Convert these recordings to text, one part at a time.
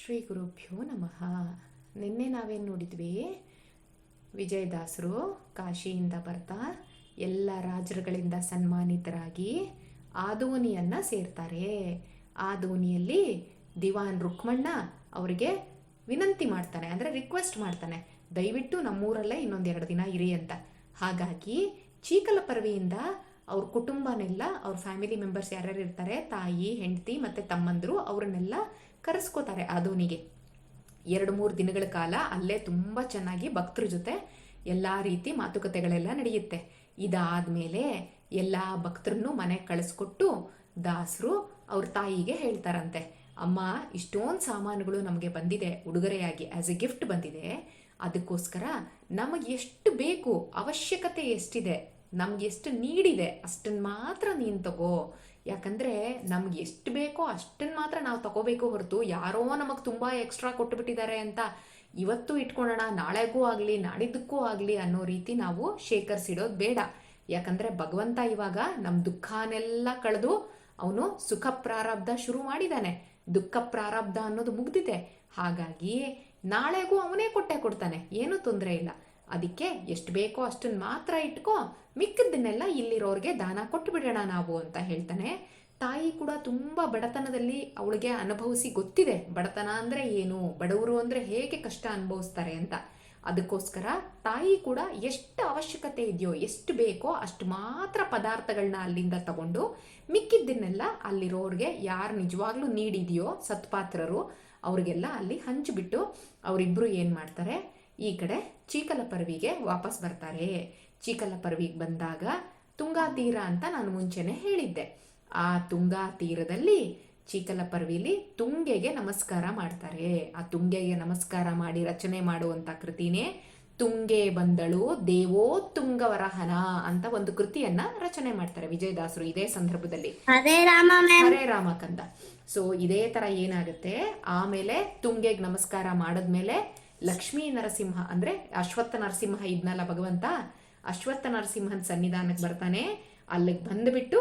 ಶ್ರೀ ಗುರುಭ್ಯೋ ನಮಃ. ನಿನ್ನೆ ನಾವೇನು ನೋಡಿದ್ವಿ? ವಿಜಯದಾಸರು ಕಾಶಿಯಿಂದ ಬರ್ತಾ ಎಲ್ಲ ರಾಜರುಗಳಿಂದ ಸನ್ಮಾನಿತರಾಗಿ ಆದೋನಿಯನ್ನು ಸೇರ್ತಾರೆ. ಆದೋನಿಯಲ್ಲಿ ದಿವಾನ್ ರುಕ್ಮಣ್ಣ ಅವರಿಗೆ ವಿನಂತಿ ಮಾಡ್ತಾನೆ, ಅಂದರೆ ರಿಕ್ವೆಸ್ಟ್ ಮಾಡ್ತಾನೆ, ದಯವಿಟ್ಟು ನಮ್ಮೂರಲ್ಲೇ ಇನ್ನೊಂದೆರಡು ದಿನ ಇರಿ ಅಂತ. ಹಾಗಾಗಿ ಚೀಕಲ ಪರವೆಯಿಂದ ಅವ್ರ ಕುಟುಂಬನೆಲ್ಲ, ಅವ್ರ ಫ್ಯಾಮಿಲಿ ಮೆಂಬರ್ಸ್ ಯಾರ್ಯಾರು ಇರ್ತಾರೆ, ತಾಯಿ, ಹೆಂಡತಿ ಮತ್ತು ತಮ್ಮಂದರು ಅವ್ರನ್ನೆಲ್ಲ ಕರೆಸ್ಕೋತಾರೆ ಆದೋನಿಗೆ. ಎರಡು ಮೂರು ದಿನಗಳ ಕಾಲ ಅಲ್ಲೇ ತುಂಬ ಚೆನ್ನಾಗಿ ಭಕ್ತರ ಜೊತೆ ಎಲ್ಲ ರೀತಿ ಮಾತುಕತೆಗಳೆಲ್ಲ ನಡೆಯುತ್ತೆ. ಇದಾದ್ಮೇಲೆ ಎಲ್ಲ ಭಕ್ತರನ್ನು ಮನೆಗೆ ಕಳಿಸ್ಕೊಟ್ಟು ದಾಸರು ಅವ್ರ ತಾಯಿಗೆ ಹೇಳ್ತಾರಂತೆ, ಅಮ್ಮ, ಇಷ್ಟೊಂದು ಸಾಮಾನುಗಳು ನಮಗೆ ಬಂದಿದೆ, ಉಡುಗೊರೆಯಾಗಿ ಆ್ಯಸ್ ಎ ಗಿಫ್ಟ್ ಬಂದಿದೆ. ಅದಕ್ಕೋಸ್ಕರ ನಮಗೆ ಎಷ್ಟು ಬೇಕು, ಅವಶ್ಯಕತೆ ಎಷ್ಟಿದೆ, ನಮ್ಗೆ ಎಷ್ಟು ನೀಡಿದೆ ಅಷ್ಟನ್ನು ಮಾತ್ರ ನೀನು ತಗೋ. ಯಾಕಂದರೆ ನಮ್ಗೆ ಎಷ್ಟು ಬೇಕೋ ಅಷ್ಟನ್ನು ಮಾತ್ರ ನಾವು ತಗೋಬೇಕು ಹೊರತು ಯಾರೋ ನಮಗೆ ತುಂಬ ಎಕ್ಸ್ಟ್ರಾ ಕೊಟ್ಟುಬಿಟ್ಟಿದ್ದಾರೆ ಅಂತ ಇವತ್ತು ಇಟ್ಕೊಳ್ಳೋಣ ನಾಳೆಗೂ ಆಗಲಿ, ನಾಡಿದ್ದಕ್ಕೂ ಆಗಲಿ ಅನ್ನೋ ರೀತಿ ನಾವು ಶೇಖರಿಸಿಡೋದು ಬೇಡ. ಯಾಕಂದರೆ ಭಗವಂತ ಇವಾಗ ನಮ್ಮ ದುಃಖನೆಲ್ಲ ಕಳೆದು ಅವನು ಸುಖ ಪ್ರಾರಬ್ಧ ಶುರು ಮಾಡಿದ್ದಾನೆ ದುಃಖ ಪ್ರಾರಬ್ಧ ಅನ್ನೋದು ಮುಗ್ದಿದೆ. ಹಾಗಾಗಿ ನಾಳೆಗೂ ಅವನೇ ಕೊಟ್ಟೆ ಕೊಡ್ತಾನೆ. ಏನೂ ತೊಂದರೆ ಇಲ್ಲ. ಅದಕ್ಕೆ ಎಷ್ಟು ಬೇಕೋ ಅಷ್ಟನ್ನು ಮಾತ್ರ ಇಟ್ಕೋ. ಮಿಕ್ಕಿದ್ದನ್ನೆಲ್ಲ ಇಲ್ಲಿರೋರಿಗೆ ದಾನ ಕೊಟ್ಟು ಬಿಡೋಣ ನಾವು ಅಂತ ಹೇಳ್ತಾನೆ. ತಾಯಿ ಕೂಡ ತುಂಬ ಬಡತನದಲ್ಲಿ ಅವಳಿಗೆ ಅನುಭವಿಸಿ ಗೊತ್ತಿದೆ. ಬಡತನ ಅಂದರೆ ಏನು? ಬಡವರು ಅಂದರೆ ಹೇಗೆ ಕಷ್ಟ ಅನುಭವಿಸ್ತಾರೆ ಅಂತ. ಅದಕ್ಕೋಸ್ಕರ ತಾಯಿ ಕೂಡ ಎಷ್ಟು ಅವಶ್ಯಕತೆ ಇದೆಯೋ, ಎಷ್ಟು ಬೇಕೋ ಅಷ್ಟು ಮಾತ್ರ ಪದಾರ್ಥಗಳನ್ನ ಅಲ್ಲಿಂದ ತಗೊಂಡು ಮಿಕ್ಕಿದ್ದನ್ನೆಲ್ಲ ಅಲ್ಲಿರೋರಿಗೆ ಯಾರು ನಿಜವಾಗ್ಲೂ ನೀಡಿದೆಯೋ ಸತ್ಪಾತ್ರರು, ಅವರಿಗೆಲ್ಲ ಅಲ್ಲಿ ಹಂಚಿಬಿಟ್ಟು ಅವರಿಬ್ಬರು ಏನು ಮಾಡ್ತಾರೆ? ಈ ಕಡೆ ಚೀಕಲ ಪರ್ವಿಗೆ ವಾಪಸ್ ಬರ್ತಾರೆ. ಚೀಕಲ ಪರ್ವಿಗೆ ಬಂದಾಗ ತುಂಗಾ ತೀರ ಅಂತ ನಾನು ಮುಂಚೆನೆ ಹೇಳಿದ್ದೆ. ಆ ತುಂಗಾ ತೀರದಲ್ಲಿ ಚೀಕಲ ಪರ್ವಿಲಿ ತುಂಗೆಗೆ ನಮಸ್ಕಾರ ಮಾಡ್ತಾರೆ. ಆ ತುಂಗೆಗೆ ನಮಸ್ಕಾರ ಮಾಡಿ ರಚನೆ ಮಾಡುವಂತ ಕೃತಿನೇ ತುಂಗೆ ಬಂದಳು ದೇವೋ ತುಂಗವರಹನ ಅಂತ ಒಂದು ಕೃತಿಯನ್ನ ರಚನೆ ಮಾಡ್ತಾರೆ ವಿಜಯದಾಸರು ಇದೇ ಸಂದರ್ಭದಲ್ಲಿ. ಹರೇ ರಾಮ ಕಂದ ಹರೇ ರಾಮಕಂದ. ಸೊ ಇದೇ ತರ ಏನಾಗುತ್ತೆ? ಆಮೇಲೆ ತುಂಗೆಗೆ ನಮಸ್ಕಾರ ಮಾಡಿದ್ಮೇಲೆ ಲಕ್ಷ್ಮೀ ನರಸಿಂಹ ಅಂದ್ರೆ ಅಶ್ವತ್ಥ ನರಸಿಂಹ ಇದ್ನಲ್ಲ ಭಗವಂತ ಅಶ್ವತ್ಥ ನರಸಿಂಹನ್ ಸನ್ನಿಧಾನಕ್ಕೆ ಬರ್ತಾನೆ. ಅಲ್ಲಿಗೆ ಬಂದುಬಿಟ್ಟು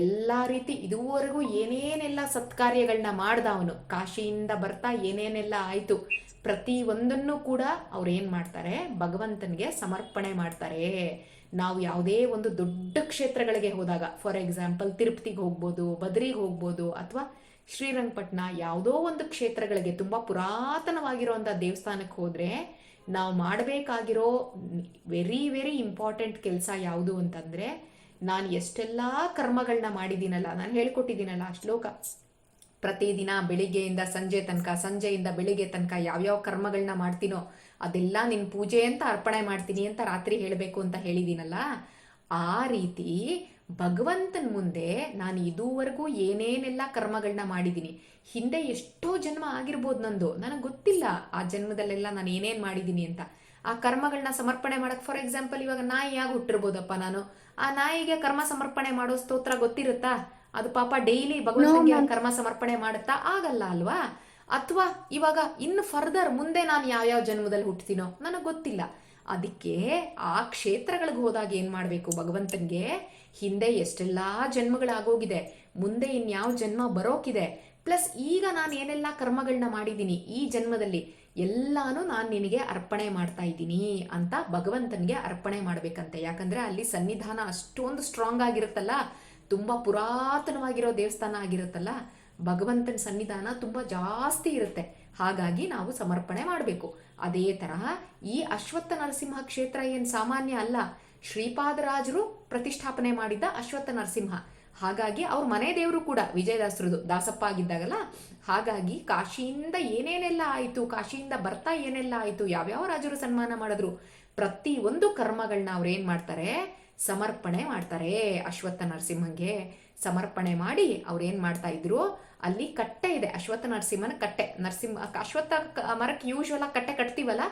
ಎಲ್ಲ ರೀತಿ ಇದುವರೆಗೂ ಏನೇನೆಲ್ಲ ಸತ್ಕಾರ್ಯಗಳನ್ನ ಮಾಡ್ದ ಅವನು. ಕಾಶಿಯಿಂದ ಬರ್ತಾ ಏನೇನೆಲ್ಲ ಆಯಿತು, ಪ್ರತಿ ಒಂದನ್ನು ಕೂಡ ಅವ್ರು ಏನು ಮಾಡ್ತಾರೆ? ಭಗವಂತನಿಗೆ ಸಮರ್ಪಣೆ ಮಾಡ್ತಾರೆ. ನಾವು ಯಾವುದೇ ಒಂದು ದೊಡ್ಡ ಕ್ಷೇತ್ರಗಳಿಗೆ ಹೋದಾಗ, ಫಾರ್ ಎಕ್ಸಾಂಪಲ್ ತಿರುಪತಿಗೆ ಹೋಗ್ಬೋದು, ಬದ್ರಿಗೆ ಹೋಗ್ಬೋದು, ಅಥವಾ ಶ್ರೀರಂಗಪಟ್ಟಣ ಯಾವುದೋ ಒಂದು ಕ್ಷೇತ್ರಗಳಿಗೆ ತುಂಬ ಪುರಾತನವಾಗಿರುವಂಥ ದೇವಸ್ಥಾನಕ್ಕೆ ಹೋದರೆ ನಾವು ಮಾಡಬೇಕಾಗಿರೋ ವೆರಿ ವೆರಿ ಇಂಪಾರ್ಟೆಂಟ್ ಕೆಲಸ ಯಾವುದು ಅಂತಂದರೆ, ನಾನು ಎಷ್ಟೆಲ್ಲ ಕರ್ಮಗಳನ್ನ ಮಾಡಿದ್ದೀನಲ್ಲ, ನಾನು ಹೇಳ್ಕೊಟ್ಟಿದ್ದೀನಲ್ಲ ಆ ಶ್ಲೋಕ. ಪ್ರತಿದಿನ ಬೆಳಿಗ್ಗೆಯಿಂದ ಸಂಜೆ ತನಕ, ಸಂಜೆಯಿಂದ ಬೆಳಿಗ್ಗೆ ತನಕ ಯಾವ್ಯಾವ ಕರ್ಮಗಳನ್ನ ಮಾಡ್ತೀನೋ, ಅದೆಲ್ಲ ನಿನ್ನ ಪೂಜೆ ಅಂತ ಅರ್ಪಣೆ ಮಾಡ್ತೀನಿ ಅಂತ ರಾತ್ರಿ ಹೇಳಬೇಕು ಅಂತ ಹೇಳಿದ್ದೀನಲ್ಲ ಆ ರೀತಿ ಭಗವಂತನ ಮುಂದೆ ನಾನು ಇದುವರೆಗೂ ಏನೇನೆಲ್ಲ ಕರ್ಮಗಳನ್ನ ಮಾಡಿದ್ದೀನಿ ಹಿಂದೆ ಎಷ್ಟೋ ಜನ್ಮ ಆಗಿರ್ಬೋದು ನಂದು ನನಗೆ ಗೊತ್ತಿಲ್ಲ ಆ ಜನ್ಮದಲ್ಲೆಲ್ಲ ನಾನು ಏನೇನು ಮಾಡಿದ್ದೀನಿ ಅಂತ. ಆ ಕರ್ಮಗಳನ್ನ ಸಮರ್ಪಣೆ ಮಾಡಕ್ಕೆ ಫಾರ್ ಎಕ್ಸಾಂಪಲ್ ಇವಾಗ ನಾಯಿಯಾಗಿ ಹುಟ್ಟಿರ್ಬೋದಪ್ಪ ನಾನು ಆ ನಾಯಿಗೆ ಕರ್ಮ ಸಮರ್ಪಣೆ ಮಾಡೋ ಸ್ತೋತ್ರ ಗೊತ್ತಿರುತ್ತಾ? ಅದು ಪಾಪ ಡೈಲಿ ಭಗವಂತನಿಗೆ ಕರ್ಮ ಸಮರ್ಪಣೆ ಮಾಡುತ್ತಾ? ಆಗಲ್ಲ ಅಲ್ವಾ? ಅಥವಾ ಇವಾಗ ಇನ್ನು ಫರ್ದರ್ ಮುಂದೆ ನಾನು ಯಾವ್ಯಾವ ಜನ್ಮದಲ್ಲಿ ಹುಟ್ತೀನೋ ನನಗೆ ಗೊತ್ತಿಲ್ಲ. ಅದಕ್ಕೆ ಆ ಕ್ಷೇತ್ರಗಳಿಗೆ ಹೋದಾಗ ಏನು ಮಾಡಬೇಕು? ಭಗವಂತನಿಗೆ ಹಿಂದೆ ಎಷ್ಟೆಲ್ಲ ಜನ್ಮಗಳಾಗೋಗಿದೆ, ಮುಂದೆ ಇನ್ಯಾವ ಜನ್ಮ ಬರೋಕಿದೆ, ಪ್ಲಸ್ ಈಗ ನಾನು ಏನೆಲ್ಲ ಕರ್ಮಗಳನ್ನ ಮಾಡಿದ್ದೀನಿ ಈ ಜನ್ಮದಲ್ಲಿ ಎಲ್ಲಾನು ನಾನು ನಿನಗೆ ಅರ್ಪಣೆ ಮಾಡ್ತಾ ಇದ್ದೀನಿ ಅಂತ ಭಗವಂತನಿಗೆ ಅರ್ಪಣೆ ಮಾಡ್ಬೇಕಂತೆ. ಯಾಕಂದ್ರೆ ಅಲ್ಲಿ ಸನ್ನಿಧಾನ ಅಷ್ಟೊಂದು ಸ್ಟ್ರಾಂಗ್ ಆಗಿರುತ್ತಲ್ಲ, ತುಂಬಾ ಪುರಾತನವಾಗಿರೋ ದೇವಸ್ಥಾನ ಆಗಿರುತ್ತಲ್ಲ, ಭಗವಂತನ ಸನ್ನಿಧಾನ ತುಂಬಾ ಜಾಸ್ತಿ ಇರುತ್ತೆ. ಹಾಗಾಗಿ ನಾವು ಸಮರ್ಪಣೆ ಮಾಡಬೇಕು. ಅದೇ ತರಹ ಈ ಅಶ್ವತ್ಥ ನರಸಿಂಹ ಕ್ಷೇತ್ರ ಏನು ಸಾಮಾನ್ಯ ಅಲ್ಲ. ಶ್ರೀಪಾದರಾಜರು ಪ್ರತಿಷ್ಠಾಪನೆ ಮಾಡಿದ್ದ ಅಶ್ವತ್ಥ ನರಸಿಂಹ. ಹಾಗಾಗಿ ಅವ್ರ ಮನೆ ದೇವರು ಕೂಡ ವಿಜಯದಾಸರದು, ದಾಸಪ್ಪ ಆಗಿದ್ದಾಗಲ್ಲ. ಹಾಗಾಗಿ ಕಾಶಿಯಿಂದ ಏನೇನೆಲ್ಲ ಆಯಿತು, ಕಾಶಿಯಿಂದ ಬರ್ತಾ ಏನೆಲ್ಲ ಆಯಿತು, ಯಾವ್ಯಾವ ರಾಜರು ಸನ್ಮಾನ ಮಾಡಿದ್ರು, ಪ್ರತಿ ಒಂದು ಕರ್ಮಗಳನ್ನ ಅವ್ರು ಏನು ಮಾಡ್ತಾರೆ, ಸಮರ್ಪಣೆ ಮಾಡ್ತಾರೆ ಅಶ್ವತ್ಥ ನರಸಿಂಹಂಗೆ. ಸಮರ್ಪಣೆ ಮಾಡಿ ಅವ್ರು ಏನು ಮಾಡ್ತಾ ಇದ್ರು, ಅಲ್ಲಿ ಕಟ್ಟೆ ಇದೆ, ಅಶ್ವತ್ಥ ನರಸಿಂಹನ ಕಟ್ಟೆ. ನರಸಿಂಹ, ಅಶ್ವತ್ಥ ಮರಕ್ಕೆ ಯೂಶ್ವಲ್ ಕಟ್ಟೆ ಕಟ್ತೀವಲ್ಲ,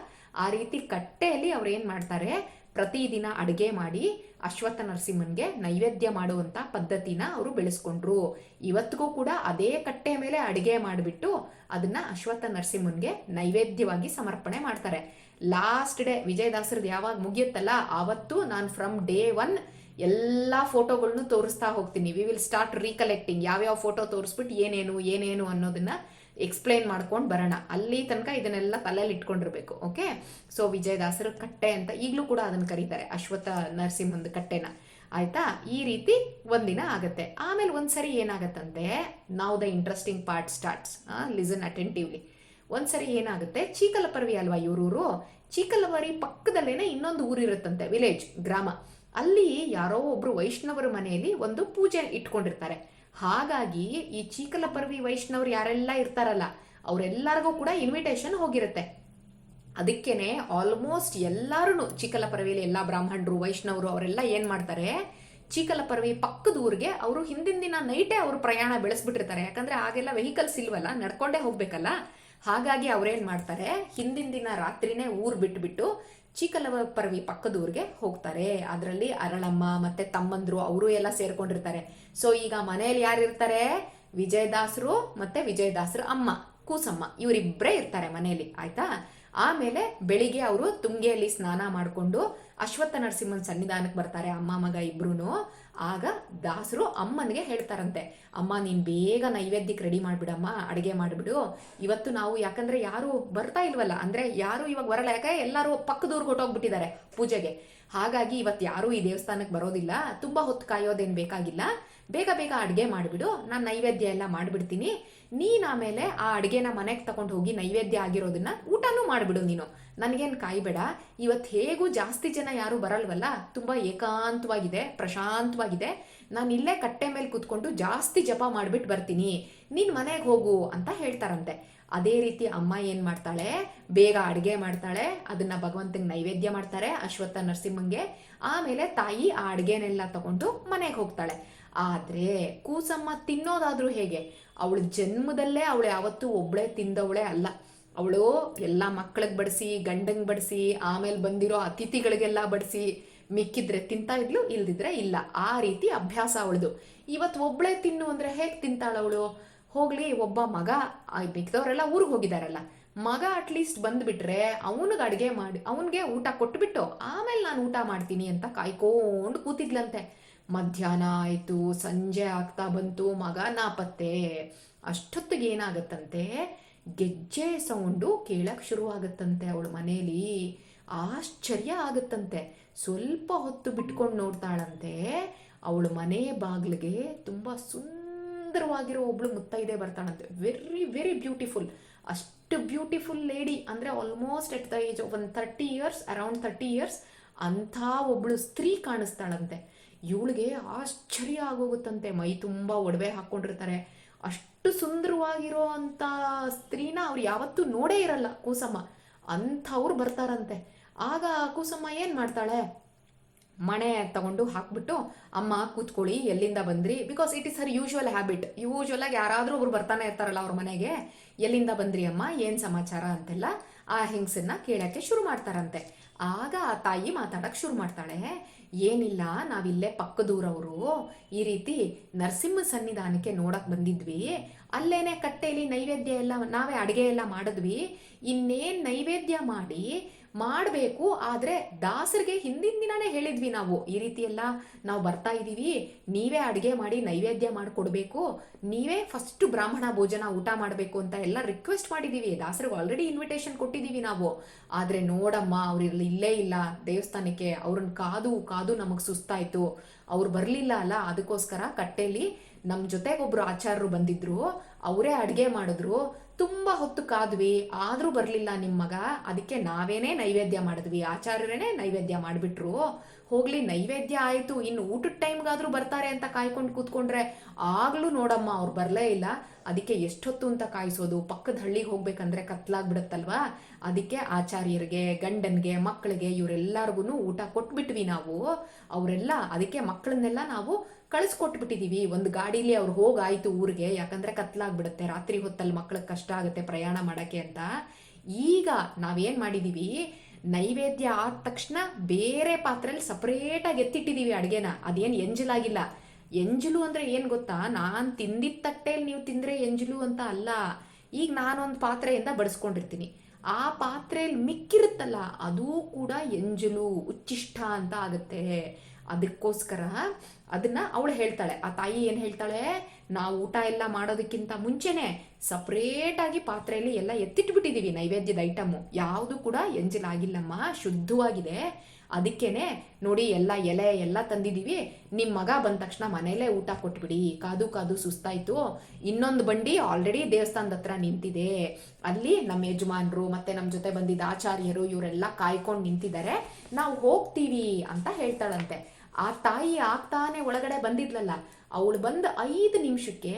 ಆ ರೀತಿ ಕಟ್ಟೆಯಲ್ಲಿ ಅವ್ರು ಏನು ಮಾಡ್ತಾರೆ, ಪ್ರತಿದಿನ ಅಡುಗೆ ಮಾಡಿ ಅಶ್ವತ್ಥ ನರಸಿಂಹನ್ಗೆ ನೈವೇದ್ಯ ಮಾಡುವಂತ ಪದ್ಧತಿನ ಅವರು ಬೆಳೆಸ್ಕೊಂಡ್ರು. ಇವತ್ತಿಗೂ ಕೂಡ ಅದೇ ಕಟ್ಟೆ ಮೇಲೆ ಅಡುಗೆ ಮಾಡಿಬಿಟ್ಟು ಅದನ್ನ ಅಶ್ವತ್ಥ ನರಸಿಂಹನ್ಗೆ ನೈವೇದ್ಯವಾಗಿ ಸಮರ್ಪಣೆ ಮಾಡ್ತಾರೆ. ಲಾಸ್ಟ್ ಡೇ ವಿಜಯದಾಸರದ್ದು ಯಾವಾಗ ಮುಗಿಯುತ್ತಲ್ಲ, ಆವತ್ತು ನಾನು ಫ್ರಮ್ ಡೇ ಒನ್ ಎಲ್ಲ ಫೋಟೋಗಳನ್ನು ತೋರಿಸ್ತಾ ಹೋಗ್ತೀನಿ. ವಿ ವಿಲ್ ಸ್ಟಾರ್ಟ್ ರೀಕಲೆಕ್ಟಿಂಗ್ ಯಾವ್ಯಾವ ಫೋಟೋ ತೋರಿಸ್ಬಿಟ್ಟು ಏನೇನು ಏನೇನು ಅನ್ನೋದನ್ನ ಎಕ್ಸ್ಪ್ಲೈನ್ ಮಾಡ್ಕೊಂಡು ಬರೋಣ. ಅಲ್ಲಿ ತನಕ ಇದನ್ನೆಲ್ಲ ತಲೆಯಲ್ಲಿ ಇಟ್ಕೊಂಡಿರ್ಬೇಕು ಓಕೆ ಸೊ ವಿಜಯದಾಸರ ಕಟ್ಟೆ ಅಂತ ಈಗಲೂ ಕೂಡ ಅದನ್ನು ಕರೀತಾರೆ ಅಶ್ವಥ ನರಸಿಂಹಂದು ಕಟ್ಟೆನ. ಆಯ್ತಾ? ಈ ರೀತಿ ಒಂದಿನ ಆಗತ್ತೆ. ಆಮೇಲೆ ಒಂದ್ಸರಿ ಏನಾಗತ್ತಂತೆ? ನಾವು the interesting part starts listen attentively ಒಂದ್ಸರಿ ಏನಾಗುತ್ತೆ? ಚೀಕಲಪರ್ವಿ ಅಲ್ವಾ ಇವರೂರು? ಚೀಕಲಪರಿ ಪಕ್ಕದಲ್ಲೇನೆ ಇನ್ನೊಂದು ಊರಿರುತ್ತಂತೆ ವಿಲೇಜ್ ಗ್ರಾಮ. ಅಲ್ಲಿ ಯಾರೋ ಒಬ್ರು ವೈಷ್ಣವರ ಮನೆಯಲ್ಲಿ ಒಂದು ಪೂಜೆ ಇಟ್ಕೊಂಡಿರ್ತಾರೆ. ಹಾಗಾಗಿ ಈ ಚೀಕಲಪರ್ವಿ ವೈಷ್ಣವರು ಯಾರೆಲ್ಲ ಇರ್ತಾರಲ್ಲ, ಅವರೆಲ್ಲರಿಗೂ ಕೂಡ ಇನ್ವಿಟೇಷನ್ ಹೋಗಿರುತ್ತೆ. ಅದಕ್ಕೇನೆ ಆಲ್ಮೋಸ್ಟ್ ಎಲ್ಲರೂ ಚಿಕ್ಕಲಪರವಿಲಿ ಎಲ್ಲ ಬ್ರಾಹ್ಮಣರು, ವೈಷ್ಣವರು ಅವರೆಲ್ಲ ಏನು ಮಾಡ್ತಾರೆ ಚಿಕ್ಕಲಪರವಿ ಪಕ್ಕದ ಊರಿಗೆ ಅವರು ಹಿಂದಿನ ದಿನ ನೈಟೇ ಅವರು ಪ್ರಯಾಣ ಬೆಳೆಸ್ಬಿಟ್ಟಿರ್ತಾರೆ. ಯಾಕಂದ್ರೆ ಆಗೆಲ್ಲ ವೆಹಿಕಲ್ಸ್ ಇಲ್ವಲ್ಲ, ನಡ್ಕೊಂಡೇ ಹೋಗ್ಬೇಕಲ್ಲ. ಹಾಗಾಗಿ ಅವ್ರೇನ್ ಮಾಡ್ತಾರೆ, ಹಿಂದಿನ ದಿನ ರಾತ್ರಿನೇ ಊರ್ ಬಿಟ್ಬಿಟ್ಟು ಚಿಕ್ಕಲಪರವಿ ಪಕ್ಕದ ಪಕ್ಕದೂರಿಗೆ ಹೋಗ್ತಾರೆ. ಅದರಲ್ಲಿ ಅರಳಮ್ಮ ಮತ್ತೆ ತಮ್ಮಂದ್ರು ಅವರು ಎಲ್ಲ ಸೇರ್ಕೊಂಡಿರ್ತಾರೆ. ಸೊ ಈಗ ಮನೆಯಲ್ಲಿ ಯಾರು ಇರ್ತಾರೆ? ವಿಜಯದಾಸರು ಮತ್ತೆ ವಿಜಯದಾಸರ ಅಮ್ಮ, ಕೂಸಮ್ಮ. ಇವರಿಬ್ಬರೇ ಇರ್ತಾರೆ ಮನೆಯಲ್ಲಿ, ಆಯ್ತಾ? ಆಮೇಲೆ ಬೆಳಿಗ್ಗೆ ಅವರು ತುಂಗೆಯಲ್ಲಿ ಸ್ನಾನ ಮಾಡಿಕೊಂಡು ಅಶ್ವತ್ಥ ನರಸಿಂಹನ ಸನ್ನಿಧಾನಕ್ಕೆ ಬರ್ತಾರೆ ಅಮ್ಮ, ಮಗ ಇಬ್ರು ಆಗ ದಾಸರು ಅಮ್ಮನಿಗೆ ಹೇಳ್ತಾರಂತೆ, ಅಮ್ಮ, ನೀನು ಬೇಗ ನೈವೇದ್ಯಕ್ಕೆ ರೆಡಿ ಮಾಡಿಬಿಡಮ್ಮ, ಅಡುಗೆ ಮಾಡಿಬಿಡು. ಇವತ್ತು ನಾವು ಯಾಕಂದ್ರೆ ಯಾರು ಬರ್ತಾ ಇಲ್ವಲ್ಲ, ಅಂದ್ರೆ ಯಾರು ಇವಾಗ ಬರಲ್ಲ ಯಾಕೆ ಎಲ್ಲರೂ ಪಕ್ಕದೂರ್ಗೆ ಹೊಟ್ಟೋಗ್ಬಿಟ್ಟಿದ್ದಾರೆ ಪೂಜೆಗೆ. ಹಾಗಾಗಿ ಇವತ್ತು ಯಾರು ಈ ದೇವಸ್ಥಾನಕ್ಕೆ ಬರೋದಿಲ್ಲ. ತುಂಬಾ ಹೊತ್ತು ಕಾಯೋದೇನು ಬೇಕಾಗಿಲ್ಲ. ಬೇಗ ಬೇಗ ಅಡುಗೆ ಮಾಡಿಬಿಡು, ನಾನು ನೈವೇದ್ಯ ಎಲ್ಲ ಮಾಡಿಬಿಡ್ತೀನಿ. ನೀನು ಆಮೇಲೆ ಆ ಅಡುಗೆನ ಮನೆಗೆ ತಗೊಂಡು ಹೋಗಿ ನೈವೇದ್ಯ ಆಗಿರೋದನ್ನ ಊಟನೂ ಮಾಡಿಬಿಡು ನೀನು. ನನಗೇನು ಕಾಯ್ಬೇಡ. ಇವತ್ತು ಹೇಗೂ ಜಾಸ್ತಿ ಜನ ಯಾರು ಬರಲ್ವಲ್ಲ, ತುಂಬ ಏಕಾಂತವಾಗಿದೆ, ಪ್ರಶಾಂತವಾಗಿದೆ. ನಾನು ಇಲ್ಲೇ ಕಟ್ಟೆ ಮೇಲೆ ಕೂತ್ಕೊಂಡು ಜಾಸ್ತಿ ಜಪ ಮಾಡಿಬಿಟ್ಟು ಬರ್ತೀನಿ. ನೀನು ಮನೆಗೆ ಹೋಗು ಅಂತ ಹೇಳ್ತಾರಂತೆ. ಅದೇ ರೀತಿ ಅಮ್ಮ ಏನು ಮಾಡ್ತಾಳೆ, ಬೇಗ ಅಡುಗೆ ಮಾಡ್ತಾಳೆ, ಅದನ್ನ ಭಗವಂತನಿಗೆ ನೈವೇದ್ಯ ಮಾಡ್ತಾರೆ ಅಶ್ವತ್ಥ ನರಸಿಂಹಂಗೆ. ಆಮೇಲೆ ತಾಯಿ ಆ ಅಡುಗೆನೆಲ್ಲ ತಗೊಂಡು ಮನೆಗೆ ಹೋಗ್ತಾಳೆ. ಆದ್ರೆ ಕೂಸಮ್ಮ ತಿನ್ನೋದಾದ್ರೂ ಹೇಗೆ? ಅವಳ ಜನ್ಮದಲ್ಲೇ ಅವಳು ಯಾವತ್ತೂ ಒಬ್ಳೆ ತಿಂದವಳೆ ಅಲ್ಲ. ಅವಳು ಎಲ್ಲ ಮಕ್ಕಳಿಗೆ ಬಡಿಸಿ, ಗಂಡಂಗೆ ಬಡಿಸಿ, ಆಮೇಲೆ ಬಂದಿರೋ ಅತಿಥಿಗಳಿಗೆಲ್ಲ ಬಡಿಸಿ ಮಿಕ್ಕಿದ್ರೆ ತಿಂತಾ ಇದ್ಲು, ಇಲ್ದಿದ್ರೆ ಇಲ್ಲ. ಆ ರೀತಿ ಅಭ್ಯಾಸ ಅವಳದು. ಇವತ್ತು ಒಬ್ಳೆ ತಿನ್ನು ಅಂದ್ರೆ ಹೇಗೆ ತಿಂತಾಳ ಅವಳು? ಹೋಗ್ಲಿ, ಒಬ್ಬ ಮಗ ಮಿಕ್ಕಿದವರೆಲ್ಲ ಊರಿಗೆ ಹೋಗಿದಾರಲ್ಲ. ಮಗ ಅಟ್ಲೀಸ್ಟ್ ಬಂದ್ಬಿಟ್ರೆ ಅವನಿಗೆ ಅಡುಗೆ ಮಾಡಿ, ಅವನಿಗೆ ಊಟ ಕೊಟ್ಬಿಟ್ಟು, ಆಮೇಲೆ ನಾನು ಊಟ ಮಾಡ್ತೀನಿ ಅಂತ ಕಾಯ್ಕೊಂಡು ಕೂತಿದ್ಲಂತೆ. ಮಧ್ಯಾಹ್ನ ಆಯಿತು, ಸಂಜೆ ಆಗ್ತಾ ಬಂತು, ಮಗ ನಾಪತ್ತೆ. ಅಷ್ಟೊತ್ತಿಗೆ ಏನಾಗತ್ತಂತೆ? ಗೆಜ್ಜೆ ಸೌಂಡು ಕೇಳಕ್ ಶುರು ಆಗತ್ತಂತೆ ಅವಳ ಮನೇಲಿ. ಆಶ್ಚರ್ಯ ಆಗತ್ತಂತೆ. ಸ್ವಲ್ಪ ಹೊತ್ತು ಬಿಟ್ಕೊಂಡು ನೋಡ್ತಾಳಂತೆ. ಅವಳು ಮನೆ ಬಾಗಿಲಿಗೆ ತುಂಬ ಸುಂದರವಾಗಿರೋ ಒಬ್ಳು ಮುತ್ತೈದೆ ಬರ್ತಾಳಂತೆ. ವೆರಿ ವೆರಿ ಬ್ಯೂಟಿಫುಲ್ ಅಷ್ಟು ಬ್ಯೂಟಿಫುಲ್ ಲೇಡಿ ಅಂದರೆ ಆಲ್ಮೋಸ್ಟ್ ಎಟ್ ದ ಏಜ್ ಒಂದು thirty years around thirty years ಅಂಥ ಒಬ್ಳು ಸ್ತ್ರೀ ಕಾಣಿಸ್ತಾಳಂತೆ. ಇವಳಿಗೆ ಆಶ್ಚರ್ಯ ಆಗೋಗುತ್ತಂತೆ. ಮೈ ತುಂಬ ಒಡವೆ ಹಾಕ್ಕೊಂಡಿರ್ತಾರೆ. ಅಷ್ಟು ಸುಂದರವಾಗಿರೋ ಅಂಥ ಸ್ತ್ರೀನ ಅವ್ರು ಯಾವತ್ತೂ ನೋಡೇ ಇರಲ್ಲ ಕೂಸಮ್ಮ. ಅಂಥವ್ರು ಬರ್ತಾರಂತೆ. ಆಗ ಕೂಸಮ್ಮ ಏನು ಮಾಡ್ತಾಳೆ? ಮಣೆ ತಗೊಂಡು ಹಾಕ್ಬಿಟ್ಟು, ಅಮ್ಮ, ಕೂತ್ಕೊಳ್ಳಿ, ಎಲ್ಲಿಂದ ಬಂದ್ರಿ? Because it is her usual habit usual ಆಗಿ ಯಾರಾದರೂ ಒಬ್ರು ಬರ್ತಾನೆ ಇರ್ತಾರಲ್ಲ ಅವ್ರ ಮನೆಗೆ. ಎಲ್ಲಿಂದ ಬಂದ್ರಿ ಅಮ್ಮ? ಏನು ಸಮಾಚಾರ? ಅಂತೆಲ್ಲ ಆ ಹೆಂಗಸನ್ನ ಕೇಳಕ್ಕೆ ಶುರು ಮಾಡ್ತಾರಂತೆ. ಆಗ ಆ ತಾಯಿ ಮಾತಾಡಕ್ ಶುರು ಮಾಡ್ತಾಳೆ, ಏನಿಲ್ಲ, ನಾವಿಲ್ಲೇ ಪಕ್ಕದೂರವರು ಈ ರೀತಿ ನರಸಿಂಹ ಸನ್ನಿಧಾನಕ್ಕೆ ನೋಡಕ್ ಬಂದಿದ್ವಿ. ಅಲ್ಲೇನೆ ಕಟ್ಟೆಯಲ್ಲಿ ನೈವೇದ್ಯ ಎಲ್ಲ, ನಾವೇ ಅಡುಗೆ ಎಲ್ಲ ಮಾಡಿದ್ವಿ. ಇನ್ನೇನ್ ನೈವೇದ್ಯ ಮಾಡಿ ಮಾಡಬೇಕು, ಆದರೆ ದಾಸರಿಗೆ ಹಿಂದಿನ ದಿನನೇ ಹೇಳಿದ್ವಿ ನಾವು, ಈ ರೀತಿ ಎಲ್ಲ ನಾವು ಬರ್ತಾ ಇದ್ದೀವಿ ನೀವೇ ಅಡುಗೆ ಮಾಡಿ, ನೈವೇದ್ಯ ಮಾಡಿಕೊಡ್ಬೇಕು, ನೀವೇ ಫಸ್ಟ್ ಬ್ರಾಹ್ಮಣ ಭೋಜನ ಊಟ ಮಾಡಬೇಕು ಅಂತ ಎಲ್ಲ ರಿಕ್ವೆಸ್ಟ್ ಮಾಡಿದ್ದೀವಿ ದಾಸರಿಗೆ ಆಲ್ರೆಡಿ ಇನ್ವಿಟೇಷನ್ ಕೊಟ್ಟಿದ್ದೀವಿ ನಾವು. ಆದರೆ ನೋಡಮ್ಮ, ಅವ್ರು ಇಲ್ಲೇ ಇಲ್ಲ ದೇವಸ್ಥಾನಕ್ಕೆ ಅವ್ರನ್ನ ಕಾದು ಕಾದು ನಮಗೆ ಸುಸ್ತಾಯಿತು, ಅವ್ರು ಬರಲಿಲ್ಲ ಅಲ್ಲ, ಅದಕ್ಕೋಸ್ಕರ ಕಟ್ಟೆಯಲ್ಲಿ ನಮ್ಮ ಜೊತೆಗೆ ಒಬ್ಬರು ಆಚಾರ್ಯರು ಬಂದಿದ್ರು, ಅವರೇ ಅಡುಗೆ ಮಾಡಿದ್ರು ತುಂಬ ಹೊತ್ತು ಕಾದ್ವಿ, ಆದರೂ ಬರಲಿಲ್ಲ ನಿಮ್ಮ ಮಗ. ಅದಕ್ಕೆ ನಾವೇನೇ ನೈವೇದ್ಯ ಮಾಡಿದ್ವಿ. ಆಚಾರ್ಯರೇನೆ ನೈವೇದ್ಯ ಮಾಡಿಬಿಟ್ರು. ಹೋಗ್ಲಿ, ನೈವೇದ್ಯ ಆಯಿತು. ಇನ್ನು ಊಟದ ಟೈಮ್ಗಾದರೂ ಬರ್ತಾರೆ ಅಂತ ಕಾಯ್ಕೊಂಡು ಕೂತ್ಕೊಂಡ್ರೆ ಆಗ್ಲೂ ನೋಡಮ್ಮ, ಅವ್ರು ಬರಲೇ ಇಲ್ಲ. ಅದಕ್ಕೆ ಎಷ್ಟೊತ್ತು ಅಂತ ಕಾಯಿಸೋದು? ಪಕ್ಕದ ಹಳ್ಳಿಗೆ ಹೋಗ್ಬೇಕಂದ್ರೆ ಕತ್ಲಾಗ್ಬಿಡತ್ತಲ್ವಾ? ಅದಕ್ಕೆ ಆಚಾರ್ಯರಿಗೆ, ಗಂಡನಿಗೆ, ಮಕ್ಕಳಿಗೆ ಇವರೆಲ್ಲರಿಗೂ ಊಟ ಕೊಟ್ಬಿಟ್ವಿ ನಾವು. ಅವರೆಲ್ಲ, ಅದಕ್ಕೆ ಮಕ್ಕಳನ್ನೆಲ್ಲ ನಾವು ಕಳಿಸ್ಕೊಟ್ಬಿಟ್ಟಿದೀವಿ. ಒಂದು ಗಾಡೀಲಿ ಅವ್ರು ಹೋಗಾಯ್ತು ಊರಿಗೆ. ಯಾಕಂದ್ರೆ ಕತ್ಲಾಗ್ಬಿಡುತ್ತೆ. ರಾತ್ರಿ ಹೊತ್ತಲ್ಲಿ ಮಕ್ಳಿಗೆ ಕಷ್ಟ ಆಗುತ್ತೆ ಪ್ರಯಾಣ ಮಾಡಕ್ಕೆ ಅಂತ. ಈಗ ನಾವೇನು ಮಾಡಿದೀವಿ? ನೈವೇದ್ಯ ಆದ ತಕ್ಷಣ ಬೇರೆ ಪಾತ್ರೆಯಲ್ಲಿ ಸಪ್ರೇಟಾಗಿ ಎತ್ತಿಟ್ಟಿದೀವಿ ಅಡುಗೆನ. ಅದೇನು ಎಂಜಲಾಗಿಲ್ಲ ಎಂಜಲು ಅಂದ್ರೆ ಏನು ಗೊತ್ತಾ? ನಾನು ತಿಂದಿದ್ದ ತಟ್ಟೆಯಲ್ಲಿ ನೀವು ತಿಂದರೆ ಎಂಜಲು ಅಂತ ಅಲ್ಲ. ಈಗ ನಾನೊಂದು ಪಾತ್ರೆಯಿಂದ ಬಡಿಸ್ಕೊಂಡಿರ್ತೀನಿ. ಆ ಪಾತ್ರೆಯಲ್ಲಿ ಮಿಕ್ಕಿರುತ್ತಲ್ಲ, ಅದು ಕೂಡ ಎಂಜಲು ಉಚ್ಚಿಷ್ಟ ಅಂತ ಆಗುತ್ತೆ. ಅದಕ್ಕೋಸ್ಕರ ಅದನ್ನ ಅವಳು ಹೇಳ್ತಾಳೆ. ಆ ತಾಯಿ ಏನು ಹೇಳ್ತಾಳೆ? ನಾವು ಊಟ ಎಲ್ಲ ಮಾಡೋದಕ್ಕಿಂತ ಮುಂಚೆನೆ ಸಪ್ರೇಟಾಗಿ ಪಾತ್ರೆಯಲ್ಲಿ ಎಲ್ಲ ಎತ್ತಿಟ್ಬಿಟ್ಟಿದ್ದೀವಿ ನೈವೇದ್ಯದ ಐಟಮು ಯಾವುದು ಕೂಡ ಎಂಜಲಾಗಿಲ್ಲಮ್ಮ ಶುದ್ಧವಾಗಿದೆ. ಅದಕ್ಕೇನೆ ನೋಡಿ ಎಲ್ಲ ಎಲೆ ಎಲ್ಲ ತಂದಿದ್ದೀವಿ ನಿಮ್ಮ ಮಗ ಬಂದ ತಕ್ಷಣ ಮನೇಲೇ ಊಟ ಕೊಟ್ಬಿಡಿ. ಕಾದು ಕಾದು ಸುಸ್ತಾಯಿತು. ಇನ್ನೊಂದು ಬಂಡಿ ಆಲ್ರೆಡಿ ದೇವಸ್ಥಾನದ ಹತ್ರ ನಿಂತಿದೆ. ಅಲ್ಲಿ ನಮ್ಮ ಯಜಮಾನ್ರು ಮತ್ತೆ ನಮ್ಮ ಜೊತೆ ಬಂದಿದ್ದ ಆಚಾರ್ಯರು ಇವರೆಲ್ಲ ಕಾಯ್ಕೊಂಡು ನಿಂತಿದ್ದಾರೆ. ನಾವು ಹೋಗ್ತೀವಿ ಅಂತ ಹೇಳ್ತಾಳಂತೆ. ಆ ತಾಯಿ ಆಗ್ತಾನೆ ಒಳಗಡೆ ಬಂದಿದ್ಲಲ್ಲ, ಅವಳು ಬಂದ ಐದು ನಿಮಿಷಕ್ಕೆ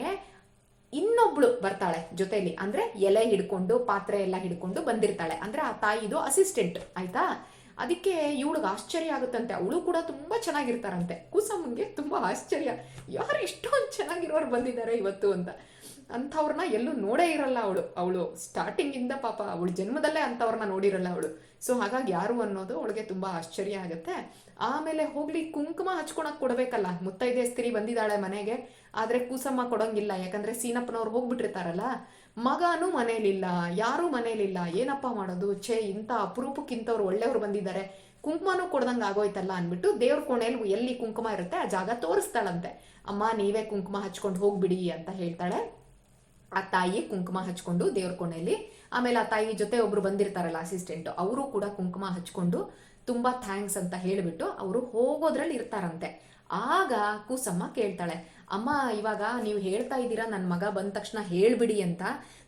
ಇನ್ನೊಬ್ಳು ಬರ್ತಾಳೆ ಜೊತೆಯಲ್ಲಿ ಅಂದ್ರೆ ಎಲೆ ಹಿಡ್ಕೊಂಡು, ಪಾತ್ರೆ ಎಲ್ಲ ಹಿಡ್ಕೊಂಡು ಬಂದಿರ್ತಾಳೆ. ಅಂದ್ರೆ ಆ ತಾಯಿದು ಅಸಿಸ್ಟೆಂಟ್ ಆಯ್ತಾ? ಅದಕ್ಕೆ ಇವಳಿಗೆ ಆಶ್ಚರ್ಯ ಆಗುತ್ತಂತೆ. ಅವಳು ಕೂಡ ತುಂಬಾ ಚೆನ್ನಾಗಿರ್ತಾರಂತೆ. ಕುಸಮ್ಗೆ ತುಂಬಾ ಆಶ್ಚರ್ಯ. ಯಾರು ಇಷ್ಟೊಂದು ಚೆನ್ನಾಗಿರೋರು ಬಂದಿದ್ದಾರೆ ಇವತ್ತು ಅಂತ. ಅಂಥವ್ರನ್ನ ಎಲ್ಲೂ ನೋಡೇ ಇರಲ್ಲ ಅವಳು. ಅವಳು ಸ್ಟಾರ್ಟಿಂಗ್ ಇಂದ ಪಾಪ ಅವಳು ಜನ್ಮದಲ್ಲೇ ಅಂಥವ್ರನ್ನ ನೋಡಿರಲ್ಲ ಅವಳು. ಸೊ ಹಾಗಾಗಿ ಯಾರು ಅನ್ನೋದು ಅವಳಿಗೆ ತುಂಬ ಆಶ್ಚರ್ಯ ಆಗುತ್ತೆ. ಆಮೇಲೆ ಹೋಗ್ಲಿ, ಕುಂಕುಮ ಹಚ್ಕೊಳಕ್ ಕೊಡ್ಬೇಕಲ್ಲ. ಮುತ್ತೈದೆ ಸ್ತ್ರೀ ಬಂದಿದ್ದಾಳೆ ಮನೆಗೆ, ಆದ್ರೆ ಕೂಸಮ್ಮ ಕೊಡೋಂಗಿಲ್ಲ. ಯಾಕಂದ್ರೆ ಸೀನಪ್ಪನವ್ರು ಹೋಗ್ಬಿಟ್ಟಿರ್ತಾರಲ್ಲ. ಮಗನೂ ಮನೇಲಿಲ್ಲ, ಯಾರೂ ಮನೇಲಿಲ್ಲ. ಏನಪ್ಪ ಮಾಡೋದು? ಛೇ, ಇಂಥ ಅಪರೂಪಕ್ಕಿಂತವ್ರು ಒಳ್ಳೆಯವ್ರು ಬಂದಿದ್ದಾರೆ. ಕುಂಕುಮನೂ ಕೊಡ್ದಂಗೆ ಆಗೋಯ್ತಲ್ಲ ಅಂದ್ಬಿಟ್ಟು ದೇವ್ರ ಕೋಣೆಯಲ್ಲಿ ಎಲ್ಲಿ ಕುಂಕುಮ ಇರುತ್ತೆ, ಆ ಜಾಗ ತೋರಿಸ್ತಾಳಂತೆ. ಅಮ್ಮ, ನೀವೇ ಕುಂಕುಮ ಹಚ್ಕೊಂಡು ಹೋಗ್ಬಿಡಿ ಅಂತ ಹೇಳ್ತಾಳೆ. ಆ ತಾಯಿ ಕುಂಕುಮ ಹಚ್ಕೊಂಡು ದೇವ್ರ ಕೋಣೆಯಲ್ಲಿ. ಆಮೇಲೆ ಆ ತಾಯಿ ಜೊತೆ ಒಬ್ರು ಬಂದಿರ್ತಾರಲ್ಲ ಅಸಿಸ್ಟೆಂಟ್ ಅವರು ಕೂಡ ಕುಂಕುಮ ಹಚ್ಕೊಂಡು ತುಂಬಾ ಥ್ಯಾಂಕ್ಸ್ ಅಂತ ಹೇಳಿಬಿಟ್ಟು ಅವರು ಹೋಗೋದ್ರಲ್ಲಿ ಇರ್ತಾರಂತೆ. ಆಗ ಕೂಸಮ್ಮ ಕೇಳ್ತಾಳೆ, ಅಮ್ಮ, ಇವಾಗ ನೀವು ಹೇಳ್ತಾ ಇದ್ದೀರಾ ನನ್ನ ಮಗ ಬಂದ ತಕ್ಷಣ ಹೇಳ್ಬಿಡಿ ಅಂತ.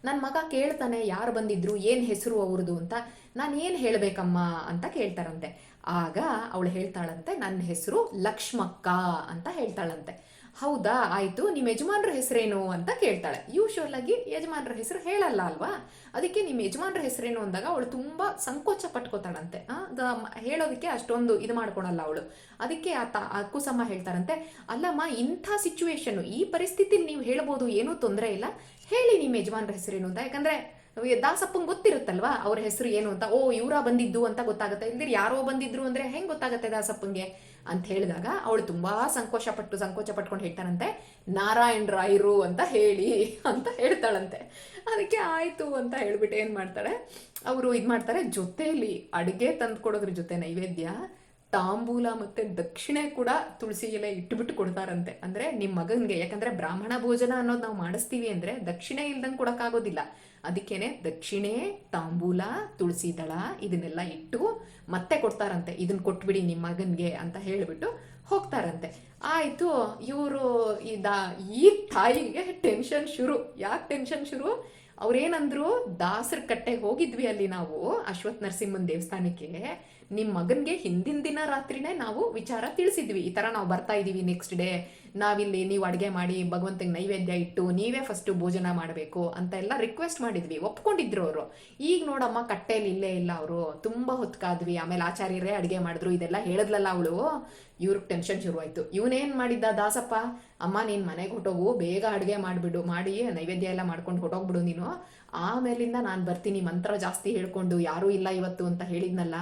ನನ್ನ ಮಗ ಕೇಳ್ತಾನೆ, ಯಾರು ಬಂದಿದ್ರು, ಏನು ಹೆಸರು ಅವ್ರದ್ದು ಅಂತ? ನಾನು ಏನು ಹೇಳ್ಬೇಕಮ್ಮ ಅಂತ ಕೇಳ್ತಾರಂತೆ. ಆಗ ಅವಳು ಹೇಳ್ತಾಳಂತೆ, ನನ್ನ ಹೆಸರು ಲಕ್ಷ್ಮಕ್ಕ ಅಂತ ಹೇಳ್ತಾಳಂತೆ. ಹೌದಾ, ಆಯಿತು ನಿಮ್ಮ ಯಜಮಾನ್ರ ಹೆಸರೇನು ಅಂತ ಕೇಳ್ತಾಳೆ. ಯೂಶುವಲ್ ಆಗಿ ಯಜಮಾನ್ರ ಹೆಸರು ಹೇಳಲ್ಲ ಅಲ್ವಾ? ಅದಕ್ಕೆ ನಿಮ್ಮ ಯಜಮಾನ್ರ ಹೆಸರೇನು ಅಂದಾಗ ಅವಳು ತುಂಬಾ ಸಂಕೋಚ ಪಟ್ಕೋತಾಳಂತೆ. ಹೇಳೋದಕ್ಕೆ ಅಷ್ಟೊಂದು ಇದು ಮಾಡ್ಕೊಳಲ್ಲ ಅವಳು. ಅದಕ್ಕೆ ಆ ಕುಸಮ್ಮ ಹೇಳ್ತಾರಂತೆ, ಅಲ್ಲಮ್ಮ, ಇಂಥ ಸಿಚುವೇಶನ್ ಈ ಪರಿಸ್ಥಿತಿಲಿ ನೀವು ಹೇಳ್ಬೋದು ಏನೂ ತೊಂದರೆ ಇಲ್ಲ. ಹೇಳಿ ನಿಮ್ಮ ಯಜಮಾನ್ರ ಹೆಸರೇನು ಅಂತ. ಯಾಕಂದ್ರೆ ದಾಸಪ್ಪಂಗೆ ಗೊತ್ತಿರುತ್ತಲ್ವಾ ಅವ್ರ ಹೆಸರು ಏನು ಅಂತ? ಓ, ಇವರ ಬಂದಿದ್ದು ಅಂತ ಗೊತ್ತಾಗುತ್ತೆ? ಇಲ್ದಿರ, ಯಾರೋ ಬಂದಿದ್ರು ಅಂದ್ರೆ ಹೆಂಗ್ ಗೊತ್ತಾಗುತ್ತೆ ದಾಸಪ್ಪಂಗೆ? ಅಂತ ಹೇಳಿದಾಗ ಅವಳು ತುಂಬಾ ಸಂಕೋಚ ಪಟ್ಟು, ಸಂಕೋಚ ಪಟ್ಕೊಂಡು ಹೇಳ್ತಾನಂತೆ, ನಾರಾಯಣ್ ರಾಯರು ಅಂತ ಹೇಳಿ ಅಂತ ಹೇಳ್ತಾಳಂತೆ. ಅದಕ್ಕೆ ಆಯ್ತು ಅಂತ ಹೇಳ್ಬಿಟ್ಟು ಏನ್ ಮಾಡ್ತಾಳೆ? ಅವರು ಇದು ಮಾಡ್ತಾರೆ ಜೊತೆಯಲ್ಲಿ ಅಡಿಗೆ ತಂದು ಕೊಡೋದ್ರ ಜೊತೆ ನೈವೇದ್ಯ ತಾಂಬೂಲ ಮತ್ತೆ ದಕ್ಷಿಣೆ ಕೂಡ ತುಳಸಿ ಎಲೆ ಇಟ್ಟುಬಿಟ್ಟು ಕೊಡ್ತಾರಂತೆ. ಅಂದ್ರೆ ನಿಮ್ ಮಗನ್ಗೆ, ಯಾಕಂದ್ರೆ ಬ್ರಾಹ್ಮಣ ಭೋಜನ ಅನ್ನೋದು ನಾವು ಮಾಡಿಸ್ತೀವಿ ಅಂದ್ರೆ ದಕ್ಷಿಣೆ ಇಲ್ದಂಗೆ ಕೊಡೋಕ್ಕಾಗೋದಿಲ್ಲ. ಅದಕ್ಕೇನೆ ದಕ್ಷಿಣೆ, ತಾಂಬೂಲ, ತುಳಸಿ ದಳ ಇದನ್ನೆಲ್ಲ ಇಟ್ಟು ಮತ್ತೆ ಕೊಡ್ತಾರಂತೆ. ಇದನ್ನ ಕೊಟ್ಬಿಡಿ ನಿಮ್ಮ ಮಗನ್ಗೆ ಅಂತ ಹೇಳಿಬಿಟ್ಟು ಹೋಗ್ತಾರಂತೆ. ಆಯ್ತು, ಇವರು ಈ ಈ ತಾಯಿಗೆ ಟೆನ್ಷನ್ ಶುರು. ಯಾಕೆ ಟೆನ್ಷನ್ ಶುರು? ಅವ್ರೇನಂದ್ರು, ದಾಸರ ಕಟ್ಟೆಗೆ ಹೋಗಿದ್ವಿ ಅಲ್ಲಿ ನಾವು ಅಶ್ವಥ್ ನರಸಿಂಹನ್ ದೇವಸ್ಥಾನಕ್ಕೆ. ನಿಮ್ ಮಗನ್ಗೆ ಹಿಂದಿನ ದಿನ ರಾತ್ರಿನೇ ನಾವು ವಿಚಾರ ತಿಳಿಸಿದ್ವಿ. ಈ ತರ ನಾವು ಬರ್ತಾ ಇದ್ದೀವಿ ನೆಕ್ಸ್ಟ್ ಡೇ ನಾವಿಲ್ಲಿ ನೀವು ಅಡುಗೆ ಮಾಡಿ ಭಗವಂತನಿಗೆ ನೈವೇದ್ಯ ಇಟ್ಟು ನೀವೇ ಫಸ್ಟ್ ಭೋಜನ ಮಾಡಬೇಕು ಅಂತ ಎಲ್ಲ ರಿಕ್ವೆಸ್ಟ್ ಮಾಡಿದ್ವಿ. ಒಪ್ಕೊಂಡಿದ್ರು ಅವರು. ಈಗ ನೋಡಮ್ಮ ಕಟ್ಟೆಯಲ್ಲಿ ಇಲ್ಲೇ ಇಲ್ಲ ಅವರು. ತುಂಬಾ ಹೊತ್ಕಾದ್ವಿ. ಆಮೇಲೆ ಆಚಾರ್ಯರೇ ಅಡುಗೆ ಮಾಡಿದ್ರು. ಇದೆಲ್ಲ ಹೇಳಿದ್ಲಲ್ಲ ಅವಳು. ಇವ್ರಿಗೆ ಟೆನ್ಷನ್ ಶುರುವಾಯಿತು. ಇವನೇನ್ ಮಾಡಿದ್ದ? ದಾಸಪ್ಪ, ಅಮ್ಮ ನೀನ್ ಮನೆಗೆ ಹೊಟ್ಟೋಗು ಬೇಗ ಅಡುಗೆ ಮಾಡಿಬಿಡು. ಮಾಡಿ ನೈವೇದ್ಯ ಎಲ್ಲ ಮಾಡ್ಕೊಂಡು ಹೊಟ್ಟೋಗ್ಬಿಡು ನೀನು. ಆಮೇಲಿಂದ ನಾನು ಬರ್ತೀನಿ. ಮಂತ್ರ ಜಾಸ್ತಿ ಹೇಳ್ಕೊಂಡು ಯಾರೂ ಇಲ್ಲ ಇವತ್ತು ಅಂತ ಹೇಳಿದ್ನಲ್ಲ.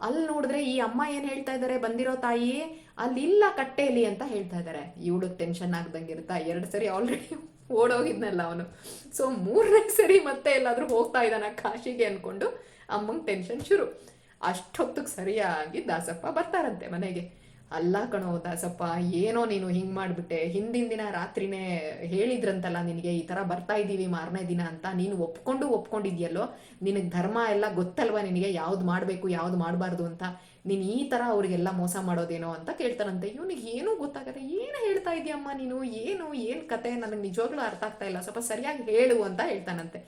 ಅಲ್ಲಿ ನೋಡಿದ್ರೆ ಈ ಅಮ್ಮ ಏನ್ ಹೇಳ್ತಾ ಇದ್ದಾರೆ ಬಂದಿರೋ ತಾಯಿ ಅಲ್ಲಿ ಇಲ್ಲ ಕಟ್ಟೆಯಲ್ಲಿ ಅಂತ ಹೇಳ್ತಾ ಇದ್ದಾರೆ ಇವಳು ಟೆನ್ಷನ್ ಆಗ್ದಂಗಿರುತ್ತಾ ಎರಡು ಸರಿ ಆಲ್ರೆಡಿ ಓಡೋಗಿದ್ನಲ್ಲ ಅವನು. ಸೊ ಮೂರನೇ ಸರಿ ಮತ್ತೆ ಎಲ್ಲಾದ್ರೂ ಹೋಗ್ತಾ ಇದ್ದಾನ ಕಾಶಿಗೆ ಅನ್ಕೊಂಡು ಅಮ್ಮಂಗೆ ಟೆನ್ಷನ್ ಶುರು. ಅಷ್ಟೊತ್ತಿಗೆ ಸರಿಯಾಗಿ ದಾಸಪ್ಪ ಬರ್ತಾರಂತೆ ಮನೆಗೆ. ಅಲ್ಲ ಕಣೋ ದಾಸಪ್ಪ, ಏನೋ ನೀನು ಹಿಂಗ್ ಮಾಡ್ಬಿಟ್ಟೆ. ಹಿಂದಿನ ದಿನ ರಾತ್ರಿನೇ ಹೇಳಿದ್ರಂತಲ್ಲ ನಿನಗೆ, ಈ ತರ ಬರ್ತಾ ಇದ್ದೀವಿ ಮಾರನೇ ದಿನ ಅಂತ. ನೀನು ಒಪ್ಕೊಂಡು ಒಪ್ಕೊಂಡಿದ್ಯಲ್ಲೋ, ನಿನಗೆ ಧರ್ಮ ಎಲ್ಲ ಗೊತ್ತಲ್ವಾ ನಿನಗೆ? ಯಾವ್ದು ಮಾಡ್ಬೇಕು, ಯಾವ್ದು ಮಾಡಬಾರ್ದು ಅಂತ. ನೀನು ಈ ತರ ಅವ್ರಿಗೆಲ್ಲ ಮೋಸ ಮಾಡೋದೇನೋ ಅಂತ ಕೇಳ್ತಾರಂತೆ. ಇವನಿಗೆ ಏನೂ ಗೊತ್ತಾಗತ್ತೆ ಏನು ಹೇಳ್ತಾ ಇದೀಯಮ್ಮ ನೀನು? ಏನು ಏನು ಕತೆ? ನನಗೆ ನಿಜವಾಗ್ಲೂ ಅರ್ಥ ಆಗ್ತಾ ಇಲ್ಲ. ಸ್ವಲ್ಪ ಸರಿಯಾಗಿ ಹೇಳು ಅಂತ ಹೇಳ್ತಾನಂತೆ.